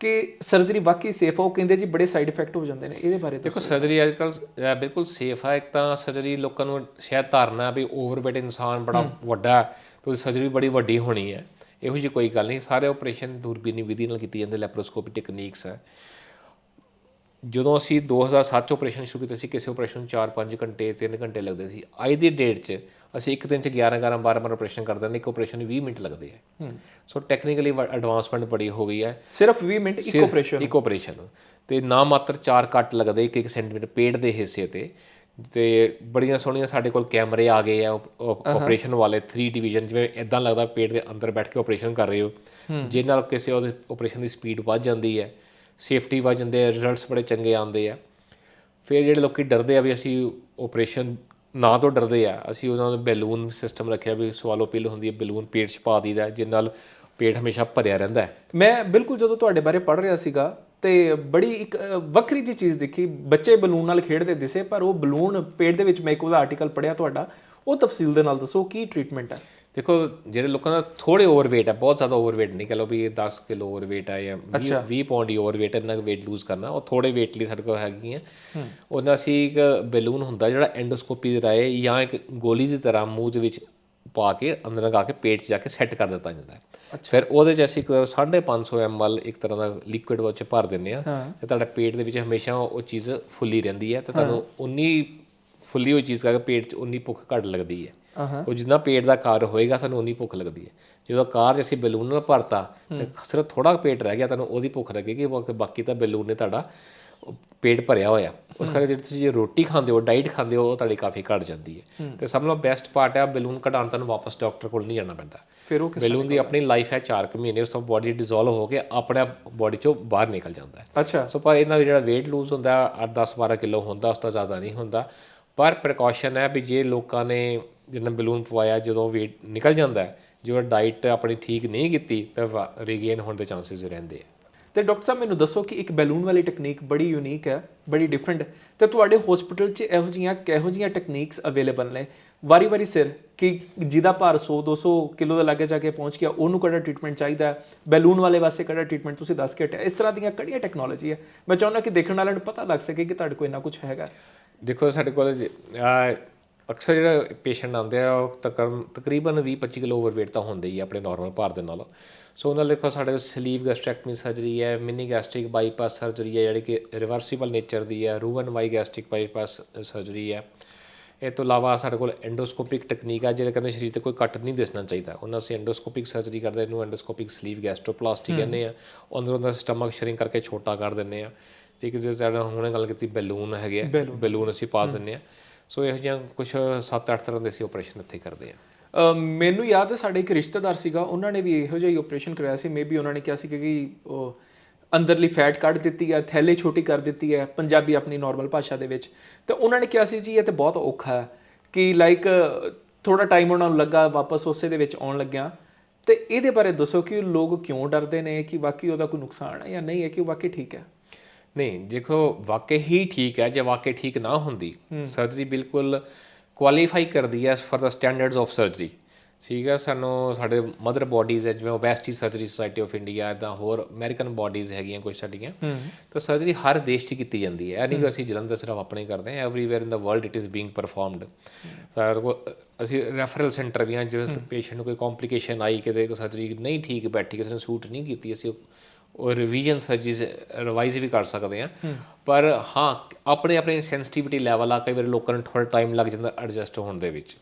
ਕਿ ਸਰਜਰੀ ਵਾਕਈ ਸੇਫ ਆ ਉਹ ਕਹਿੰਦੇ ਜੀ ਬੜੇ ਸਾਈਡ ਇਫੈਕਟ ਹੋ ਜਾਂਦੇ ਨੇ ਇਹਦੇ ਬਾਰੇ ਦੇਖੋ ਸਰਜਰੀ ਅੱਜਕੱਲ ਬਿਲਕੁਲ ਸੇਫ ਹੈ ਇੱਕ ਤਾਂ ਸਰਜਰੀ ਲੋਕਾਂ ਨੂੰ ਸ਼ਾਇਦ ਧਾਰਨਾ ਵੀ ਓਵਰਵੇਟ ਇਨਸਾਨ ਬੜਾ ਵੱਡਾ ਤੇ ਸਰਜਰੀ ਬੜੀ ਵੱਡੀ ਹੋਣੀ ਹੈ। ਇਹੋ ਜਿਹੀ ਕੋਈ ਗੱਲ ਨਹੀਂ ਸਾਰੇ ਆਪਰੇਸ਼ਨ ਦੂਰਬੀਨੀ ਵਿਧੀ ਨਾਲ ਕੀਤੀ ਜਾਂਦੇ ਲੈਪਰੋਸਕੋਪੀ ਟੈਕਨੀਕਸ ਹੈ। ਜਦੋਂ ਅਸੀਂ 2007 ਚ ਆਪਰੇਸ਼ਨ ਸ਼ੁਰੂ ਕੀਤੇ ਸੀ ਕਿਸੇ ਆਪਰੇਸ਼ਨ ਨੂੰ 4-5 ਘੰਟੇ 3 ਘੰਟੇ ਲੱਗਦੇ ਸੀ ਅੱਜ ਦੀ ਡੇਟ 'ਚ ਅਸੀਂ ਇੱਕ ਦਿਨ 'ਚ 11 11 12 12 ਆਪਰੇਸ਼ਨ ਕਰ ਦਿੰਦੇ ਇੱਕ ਆਪਰੇਸ਼ਨ ਨੂੰ 20 ਮਿੰਟ ਲੱਗਦੇ ਆ। ਸੋ ਟੈਕਨੀਕਲੀ ਐਡਵਾਂਸਮੈਂਟ ਬੜੀ ਹੋ ਗਈ ਹੈ। ਸਿਰਫ 20 ਮਿੰਟ ਇੱਕ ਆਪਰੇਸ਼ਨ ਇੱਕ ਆਪਰੇਸ਼ਨ ਤੇ ਨਾ ਮਾਤਰ 4 ਕੱਟ ਲੱਗਦੇ ਇੱਕ ਇੱਕ ਸੈਂਟੀਮੀਟਰ ਪੇਟ ਦੇ ਹਿੱਸੇ ਤੇ। ਤੇ ਬੜੀਆਂ ਸੋਹਣੀਆਂ ਸਾਡੇ ਕੋਲ ਕੈਮਰੇ ਆ ਗਏ ਆ ਆਪਰੇਸ਼ਨ ਵਾਲੇ 3 ਡਿਵੀਜ਼ਨ ਜਿਵੇਂ ਇਦਾਂ ਲੱਗਦਾ ਪੇਟ ਦੇ ਅੰਦਰ ਬੈਠ ਕੇ ਆਪਰੇਸ਼ਨ ਕਰ ਰਹੇ ਹੋ। ਜਿਹਦੇ ਨਾਲ ਕਿਸੇ ਉਹਦੇ ਆਪਰੇਸ਼ਨ ਦੀ ਸਪੀਡ ਵੱਧ ਜਾਂਦੀ ਹੈ ਸੇਫਟੀ ਵੱਧ ਜਾਂਦੇ ਆ ਰਿਜ਼ਲਟਸ ਬੜੇ ਚੰਗੇ ਆਉਂਦੇ ਆ। ਫਿਰ ਜਿਹੜੇ ਲੋਕੀ ਡਰਦੇ ਆ ਵੀ ਅਸੀਂ ਆਪਰੇਸ਼ਨ ਨਾ ਤੋਂ ਡਰਦੇ ਆ। ਅਸੀਂ ਉਹਨਾਂ ਨੂੰ ਬੈਲੂਨ ਸਿਸਟਮ ਰੱਖਿਆ ਵੀ ਸਵਾਲੋ ਪਿਲ ਹੁੰਦੀ ਹੈ, ਬੈਲੂਨ ਪੇਟ 'ਚ ਪਾ ਦਈਦਾ ਜਿਹਦੇ ਨਾਲ ਪੇਟ ਹਮੇਸ਼ਾ ਭਰਿਆ ਰਹਿੰਦਾ ਹੈ। ਮੈਂ ਬਿਲਕੁਲ ਜਦੋਂ ਤੁਹਾਡੇ ਬਾਰੇ ਪੜ੍ਹ ਰਿਹਾ ਸੀਗਾ ਤੇ ਬੜੀ ਇੱਕ ਵੱਖਰੀ ਜੀ ਚੀਜ਼ ਦੇਖੀ। ਬੱਚੇ ਬਲੂਨ ਨਾਲ ਖੇਡਦੇ ਦਿਸੇ, ਪਰ ਉਹ ਬਲੂਨ ਪੇਟ ਦੇ ਵਿੱਚ ਮੈਂ ਇੱਕ ਉਹਦਾ ਆਰਟੀਕਲ ਪੜਿਆ ਤੁਹਾਡਾ। ਉਹ ਤਫਸੀਲ ਦੇ ਨਾਲ ਦੱਸੋ, ਕੀ ਟ੍ਰੀਟਮੈਂਟ ਹੈ? ਦੇਖੋ ਜਿਹੜੇ ਲੋਕਾਂ ਦਾ ਥੋੜੇ ਓਵਰਵੇਟ ਹੈ ਬਹੁਤ ਜ਼ਿਆਦਾ ਓਵਰਵੇਟ ਨਹੀਂ ਕਹ ਲਓ ਵੀ ਇਹ 10 ਕਿਲੋ ਓਵਰਵੇਟ ਹੈ ਜਾਂ 20 20 ਪਾਉਂਡ ਹੀ ਓਵਰਵੇਟ ਹੈ ਇੰਨਾ weight ਲੂਜ਼ ਕਰਨਾ ਉਹ ਥੋੜੇ weight ਲਈ ਸਾਡੇ ਕੋਲ ਹੈਗੀਆਂ। ਉਹਨਾਂ ਅਸੀਂ ਇੱਕ ਬੈਲੂਨ ਹੁੰਦਾ ਜਿਹੜਾ ਐਂਡੋਸਕੋਪੀ ਦੇ ਰਾਏ ਜਾਂ ਇੱਕ ਗੋਲੀ ਦੀ ਤਰ੍ਹਾਂ ਮੂੰਹ ਦੇ ਵਿੱਚ ਪਾ ਕੇ ਅੰਦਰ ਲਗਾ ਕੇ ਪੇਟ 'ਚ ਜਾ ਕੇ ਸੈੱਟ ਕਰ ਦਿੱਤਾ ਜਾਂਦਾ ਹੈ। ਫਿਰ ਉਹਦੇ 'ਚ ਅਸੀਂ ਇੱਕ 550 ml ਇੱਕ ਤਰ੍ਹਾਂ ਦਾ ਲਿਕੁਇਡ ਵਿੱਚ ਭਰ ਦਿੰਦੇ ਆ ਤੇ ਤੁਹਾਡਾ ਪੇਟ ਦੇ ਵਿੱਚ ਹਮੇਸ਼ਾ ਉਹ ਚੀਜ਼ ਫੁੱਲੀ ਰਹਿੰਦੀ ਹੈ ਤੇ ਤੁਹਾਨੂੰ ਉਨੀ ਫੁੱਲੀ ਹੋਈ ਚੀਜ਼ ਕਰਕੇ ਪੇਟ 'ਚ ਉਨੀ ਭੁੱਖ ਘੱਟ ਲੱਗਦੀ ਹੈ। ਉਹ ਜਿੰਨਾ ਪੇਟ ਦਾ ਕਾਰ ਹੋਏਗਾ ਸਾਨੂੰ ਉਨੀ ਭੁੱਖ ਲੱਗਦੀ ਹੈ। ਜਦੋਂ ਕਾਰ ਅਸੀਂ ਬੈਲੂਨ ਨਾਲ ਭਰਤਾ ਤੇ ਸਿਰਫ ਥੋੜਾ ਪੇਟ ਰਹਿ ਗਿਆ ਤੁਹਾਨੂੰ ਉਹਦੀ ਭੁੱਖ ਲੱਗੇਗੀ ਬਾਕੀ ਬਾਕੀ ਤਾਂ ਬੈਲੂਨ ਨੇ ਤੁਹਾਡਾ ਪੇਟ ਭਰਿਆ ਹੋਇਆ। ਉਸ ਕਰਕੇ ਜਿਹੜੀ ਤੁਸੀਂ ਜੇ ਰੋਟੀ ਖਾਂਦੇ ਹੋ ਡਾਈਟ ਖਾਂਦੇ ਹੋ ਉਹ ਤੁਹਾਡੀ ਕਾਫੀ ਘਟ ਜਾਂਦੀ ਹੈ। ਤੇ ਸਭ ਨਾਲੋਂ ਬੈਸਟ ਪਾਰਟ ਹੈ ਬੈਲੂਨ ਕਢਾਉਣ ਤੁਹਾਨੂੰ ਵਾਪਸ ਡਾਕਟਰ ਕੋਲ ਨਹੀਂ ਜਾਣਾ ਪੈਂਦਾ। ਫਿਰ ਉਹ ਬੈਲੂਨ ਦੀ ਆਪਣੀ ਲਾਈਫ ਹੈ 4 ਕੁ ਮਹੀਨੇ ਉਸ ਤੋਂ ਬਾਡੀ ਡਿਸੋਲਵ ਹੋ ਕੇ ਆਪਣੇ ਬਾਡੀ ਚੋਂ ਬਾਹਰ ਨਿਕਲ ਜਾਂਦਾ ਹੈ। ਅੱਛਾ। ਸੋ ਪਰ ਇਹਨਾਂ ਦਾ ਜਿਹੜਾ weight lose ਹੁੰਦਾ 8 10 12 ਕਿਲੋ ਹੁੰਦਾ ਉਸ ਤੋਂ ਜ਼ਿਆਦਾ ਨਹੀਂ ਹੁੰਦਾ। ਪਰ ਪ੍ਰੀਕਾਸ਼ਨ ਹੈ ਵੀ ਜੇ ਲੋਕਾਂ ਨੇ ਜਿੰਨਾ ਬਲੂਨ ਪਵਾਇਆ ਜਦੋਂ weight ਨਿਕਲ ਜਾਂਦਾ ਹੈ ਜੋ ਡਾਈਟ ਆਪਣੀ ਠੀਕ ਨਹੀਂ ਕੀਤੀ ਤਾਂ ਰੀਗੇਨ ਹੋਣ ਦੇ ਚਾਂਸਸ ਰਹਿੰਦੇ ਆ। ਤੇ ਡਾਕਟਰ ਸਾਹਿਬ ਮੈਨੂੰ ਦੱਸੋ ਕਿ ਇੱਕ ਬੈਲੂਨ ਵਾਲੀ ਟੈਕਨੀਕ ਬੜੀ ਯੂਨੀਕ ਹੈ ਬੜੀ ਡਿਫਰੈਂਟ ਤੇ ਤੁਹਾਡੇ ਹਸਪੀਟਲ 'ਚ ਇਹੋ ਜੀਆਂ ਕਿਹੋ ਜੀਆਂ ਟੈਕਨੀਕਸ ਅਵੇਲੇਬਲ ਨੇ? ਵਾਰੀ-ਵਾਰੀ ਸਿਰ ਕਿ ਜਿਹਦਾ ਭਾਰ 100 200 ਕਿਲੋ ਦੇ ਲਾਗੇ ਜਾ ਕੇ ਪਹੁੰਚ ਗਿਆ ਉਹਨੂੰ ਕਿਹੜਾ ਟ੍ਰੀਟਮੈਂਟ ਚਾਹੀਦਾ ਹੈ? ਬੈਲੂਨ ਵਾਲੇ ਵਾਸਤੇ ਕਿਹੜਾ ਟ੍ਰੀਟਮੈਂਟ ਤੁਸੀਂ ਦੱਸ ਕੇ ਹਟਿਆ? ਇਸ ਤਰ੍ਹਾਂ ਦੀਆਂ ਕਿਹੜੀਆਂ ਟੈਕਨੋਲੋਜੀ ਹੈ। ਮੈਂ ਚਾਹੁੰਦਾ ਕਿ ਦੇਖਣ ਵਾਲਿਆਂ ਨੂੰ ਪਤਾ ਲੱਗ ਸਕੇ ਕਿ ਤੁਹਾਡੇ ਕੋਲ ਇੰਨਾ ਕੁਝ ਹੈਗਾ। ਦੇਖੋ ਸਾਡੇ ਕੋਲ ਅਕਸਰ ਜਿਹੜਾ ਪੇਸ਼ੈਂਟ ਆਉਂਦੇ ਆ ਉਹ ਤਕਰ- ਤਕਰੀਬਨ 20-25 ਕਿਲੋ ਓਵਰਵੇਟ ਤਾਂ ਹੁੰਦੇ ਹੀ ਆ ਆਪਣੇ ਨਾਰਮਲ ਭਾਰ ਦੇ ਨਾਲ। ਸੋ ਉਹਨਾਂ ਲਈ ਦੇਖੋ ਸਾਡੇ ਸਲੀਵ ਗੈਸਟ੍ਰੈਕਟਮੀ ਸਰਜਰੀ ਹੈ ਮਿਨੀ ਗੈਸਟ੍ਰਿਕ ਬਾਈਪਾਸ ਸਰਜਰੀ ਹੈ ਜਿਹੜੀ ਕਿ ਰਿਵਰਸੀਬਲ ਨੇਚਰ ਦੀ ਹੈ roux en Y gastric bypass surgery ਹੈ। ਇਹ ਤੋਂ ਇਲਾਵਾ ਸਾਡੇ ਕੋਲ ਐਂਡੋਸਕੋਪਿਕ ਟੈਕਨੀਕ ਆ ਜਿਹੜੇ ਕਹਿੰਦੇ ਸਰੀਰ ਤੇ ਕੋਈ ਕੱਟ ਨਹੀਂ ਦਿਸਣਾ ਚਾਹੀਦਾ। ਉਹਨਾਂ ਅਸੀਂ ਐਂਡੋਸਕੋਪਿਕ ਸਰਜਰੀ ਕਰਦੇ ਇਹਨੂੰ ਐਂਡੋਸਕੋਪਿਕ ਸਲੀਵ ਗੈਸਟ੍ਰੋਪਲਾਸਟੀ ਕਹਿੰਦੇ ਆ। ਅੰਦਰੋਂ ਦਾ ਸਟਮਕ ਸ਼ਰਿੰਕ ਕਰਕੇ ਛੋਟਾ ਕਰ ਦਿੰਦੇ ਆ। ਤੇ ਇੱਕ ਜਿਹੜਾ ਹੁਣੇ ਗੱਲ ਕੀਤੀ ਬੈਲੂਨ ਹੈਗੇ ਆ। ਬੈਲੂਨ। ਅਸੀਂ ਪਾ ਦਿੰਦੇ ਆ। ਸੋ ਇਹੋ ਜਿਹੀਆਂ ਕੁਝ 7-8 ਤਰ੍ਹਾਂ ਦੇ ਅਸੀਂ ਆਪਰੇਸ਼ਨ ਇੱਥੇ ਕਰਦੇ ਆ ਮੈਨੂੰ ਯਾਦ ਹੈ ਸਾਡੇ ਇੱਕ ਰਿਸ਼ਤੇਦਾਰ ਸੀਗਾ, ਉਹਨਾਂ ਨੇ ਵੀ ਇਹੋ ਜਿਹਾ ਹੀ ਆਪਰੇਸ਼ਨ ਕਰਾਇਆ ਸੀ। ਮੇਬੀ ਉਹਨਾਂ ਨੇ ਕਿਹਾ ਸੀ ਕਿ ਉਹ ਅੰਦਰਲੀ ਫੈਟ ਕੱਢ ਦਿੱਤੀ ਹੈ, ਥੈਲੇ ਛੋਟੀ ਕਰ ਦਿੱਤੀ ਹੈ, ਪੰਜਾਬੀ ਆਪਣੀ ਨਾਰਮਲ ਭਾਸ਼ਾ ਦੇ ਵਿੱਚ। ਤੇ ਉਹਨਾਂ ਨੇ ਕਿਹਾ ਸੀ, ਜੀ, ਇਹ ਤੇ ਬਹੁਤ ਔਖਾ ਹੈ ਕਿ ਲਾਈਕ ਥੋੜਾ ਟਾਈਮ ਉਹਨਾਂ ਨੂੰ ਲੱਗਾ, ਵਾਪਸ ਉਸੇ ਦੇ ਵਿੱਚ ਆਉਣ ਲੱਗਿਆ। ਤੇ ਇਹਦੇ ਬਾਰੇ ਦੱਸੋ ਕਿ ਲੋਕ ਕਿਉਂ ਡਰਦੇ ਨੇ, ਕਿ ਵਾਕਈ ਉਹਦਾ ਕੋਈ ਨੁਕਸਾਨ ਹੈ ਜਾਂ ਨਹੀਂ ਹੈ, ਕਿ ਉਹ ਵਾਕਈ ਠੀਕ ਹੈ? ਨਹੀਂ ਦੇਖੋ ਵਾਕਈ ਹੀ ਠੀਕ ਹੈ ਜੇ ਵਾਕਈ ਠੀਕ ਨਾ ਹੁੰਦੀ ਸਰਜਰੀ ਬਿਲਕੁਲ ਕੁਆਲੀਫਾਈ ਕਰਦੀ ਹੈ for the standards of surgery ਠੀਕ ਹੈ ਸਾਨੂੰ ਸਾਡੇ ਮਦਰ ਬਾਡੀਜ਼ ਹੈ ਜਿਵੇਂ obesity surgery society of India ਇਦਾਂ ਹੋਰ ਅਮਰੀਕਨ ਬਾਡੀਜ਼ ਹੈਗੀਆਂ ਕੁਝ ਸਾਡੀਆਂ। ਤਾਂ ਸਰਜਰੀ ਹਰ ਦੇਸ਼ 'ਚ ਕੀਤੀ ਜਾਂਦੀ ਹੈ। ਇਹ ਨਹੀਂ ਕਿ ਅਸੀਂ ਜਲੰਧਰ ਸਿਰਫ ਆਪਣੇ ਕਰਦੇ ਹਾਂ everywhere in the world it is being performed ਸਾਡੇ ਕੋਲ ਅਸੀਂ ਰੈਫਰਲ ਸੈਂਟਰ ਵੀ ਹਾਂ ਜਿਸ ਪੇਸ਼ੈਂਟ ਨੂੰ ਕੋਈ ਕੰਪਲਿਕੇਸ਼ਨ ਆਈ ਕਿਤੇ ਕੋਈ ਸਰਜਰੀ ਨਹੀਂ ਠੀਕ ਬੈਠੀ ਕਿਸੇ ਨੇ ਸੂਟ ਨਹੀਂ ਕੀਤੀ ਅਸੀਂ ਉਹ- ਰਿਵੀਜ਼ਨ ਸਰਜਰੀਜ਼ ਰਿਵਾਈਜ਼ ਵੀ ਕਰ ਸਕਦੇ ਆ। ਪਰ ਹਾਂ ਆਪਣੇ ਆਪਣੇ ਸੈਂਸਿਟੀਵਿਟੀ ਲੈਵਲ ਆ ਕਈ ਵਾਰ ਲੋਕਾਂ ਨੂੰ ਥੋੜਾ ਟਾਈਮ ਲੱਗ ਜਾਂਦਾ ਐਡਜਸਟ ਹੋਣ ਦੇ ਵਿੱਚ।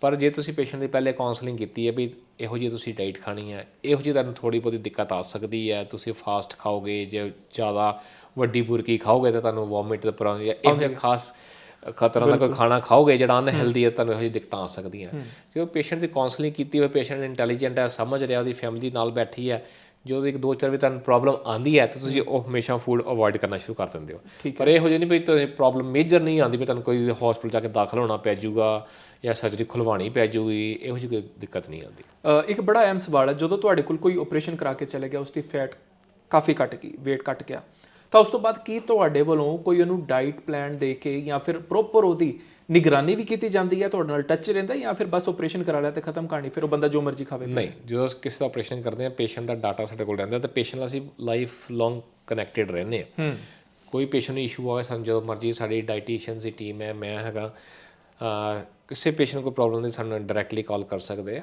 ਪਰ ਜੇ ਤੁਸੀਂ ਪੇਸ਼ੈਂਟ ਦੀ ਪਹਿਲੇ ਕਾਉਂਸਲਿੰਗ ਕੀਤੀ ਹੈ ਵੀ ਇਹੋ ਜਿਹੀ ਤੁਸੀਂ ਡਾਈਟ ਖਾਣੀ ਹੈ ਇਹੋ ਜਿਹੀ ਤੁਹਾਨੂੰ ਥੋੜੀ ਬਹੁਤੀ ਦਿੱਕਤ ਆ ਸਕਦੀ ਹੈ ਤੁਸੀਂ ਫਾਸਟ ਖਾਓਗੇ ਜੇ ਜ਼ਿਆਦਾ ਵੱਡੀ ਬੁਰਕੀ ਖਾਓਗੇ ਤਾਂ ਤੁਹਾਨੂੰ ਵੋਮਿਟ ਦਾ ਪ੍ਰੋਬਲਮ ਜਾਂ ਇਹੋ ਜਿਹਾ ਖਾਸ ਖਤਰਾ ਦਾ ਕੋਈ ਖਾਣਾ ਖਾਓਗੇ ਜਿਹੜਾ ਅਨਹੈਲਦੀ ਹੈ। ਤੁਹਾਨੂੰ ਇਹੋ ਜਿਹੀ ਦਿੱਕਤਾਂ ਆ ਸਕਦੀਆਂ। ਕਿਉਂਕਿ ਪੇਸ਼ੈਂਟ ਦੀ ਕਾਉਂਸਲਿੰਗ ਕੀਤੀ ਹੋਈ ਪੇਸ਼ੈਂਟ ਇੰਟੈਲੀਜੈਂਟ ਹੈ ਸਮਝ ਰਿਹਾ ਉਹਦੀ ਫੈਮਿਲੀ ਨਾਲ ਬੈਠੀ ਹੈ ਜੋ ਇੱਕ ਦੋ ਚਾਰ ਵੀ ਤੁਹਾਨੂੰ ਪ੍ਰੋਬਲਮ ਆਂਦੀ ਹੈ ਤਾਂ ਤੁਸੀਂ ਉਹ ਹਮੇਸ਼ਾ ਫੂਡ ਅਵੋਇਡ ਕਰਨਾ ਸ਼ੁਰੂ ਕਰ ਦਿੰਦੇ ਹੋ। ਪਰ ਇਹ ਹੋ ਜੇ ਨਹੀਂ ਵੀ ਤੁਸੀਂ ਪ੍ਰੋਬਲਮ ਮੇਜਰ ਨਹੀਂ ਆਂਦੀ ਵੀ ਤੁਹਾਨੂੰ ਕੋਈ ਹਸਪੀਟਲ ਜਾ ਕੇ ਦਾਖਲ ਹੋਣਾ ਪੈ ਜਾਊਗਾ ਜਾਂ ਸਰਜਰੀ ਖੁਲਵਾਣੀ ਪੈ ਜਾਊਗੀ ਇਹੋ ਜਿਹੀ ਕੋਈ ਦਿੱਕਤ ਨਹੀਂ ਆਉਂਦੀ। ਇੱਕ ਬੜਾ ਅਹਿਮ ਸਵਾਲ ਹੈ ਜਦੋਂ ਤੁਹਾਡੇ ਕੋਲ ਕੋਈ ਆਪਰੇਸ਼ਨ ਕਰਾ ਕੇ ਚਲੇ ਗਿਆ ਉਸ ਦੀ ਫੈਟ ਕਾਫੀ ਘਟ ਗਈ weight ਘਟ ਗਿਆ ਤਾਂ ਉਸ ਤੋਂ ਬਾਅਦ ਕੀ ਤੁਹਾਡੇ ਵੱਲੋਂ ਕੋਈ ਉਹਨੂੰ ਡਾਈਟ ਪਲਾਨ ਦੇ ਕੇ ਜਾਂ ਫਿਰ ਪ੍ਰੋਪਰ ਉਹਦੀ ਨਿਗਰਾਨੀ ਵੀ ਕੀਤੀ ਜਾਂਦੀ ਹੈ ਤੁਹਾਡੇ ਨਾਲ ਟੱਚ ਰਹਿੰਦਾ ਜਾਂ ਫਿਰ ਬਸ ਆਪਰੇਸ਼ਨ ਕਰਾ ਲਿਆ ਤੇ ਖਤਮ ਕਹਾਣੀ ਫਿਰ ਉਹ ਬੰਦਾ ਜੋ ਮਰਜ਼ੀ ਖਾਵੇ ਨਹੀਂ ਜਦੋਂ ਕਿਸੇ ਦਾ ਆਪਰੇਸ਼ਨ ਕਰਦੇ ਆ ਪੇਸ਼ੈਂਟ ਦਾ ਡਾਟਾ ਸਾਡੇ ਕੋਲ ਰਹਿੰਦਾ ਤੇ ਪੇਸ਼ੈਂਟ ਨਾਲ ਅਸੀਂ ਲਾਈਫ ਲੌਂਗ ਕਨੈਕਟਡ ਰਹਿੰਦੇ ਆ ਕੋਈ ਪੇਸ਼ੈਂਟ ਨੂੰ ਇਸ਼ੂ ਆਵੇ ਸਾਨੂੰ ਜਦੋਂ ਮਰਜ਼ੀ ਸਾਡੀ ਡਾਈਟੀਸ਼ੀਅਨਸ ਦੀ ਟੀਮ ਹੈ ਮੈਂ ਹੈਗਾ ਕਿਸੇ ਪੇਸ਼ੈਂਟ ਕੋਈ ਪ੍ਰੋਬਲਮ ਦੀ ਸਾਨੂੰ ਡਾਇਰੈਕਟਲੀ ਕਾਲ ਕਰ ਸਕਦੇ ਆ।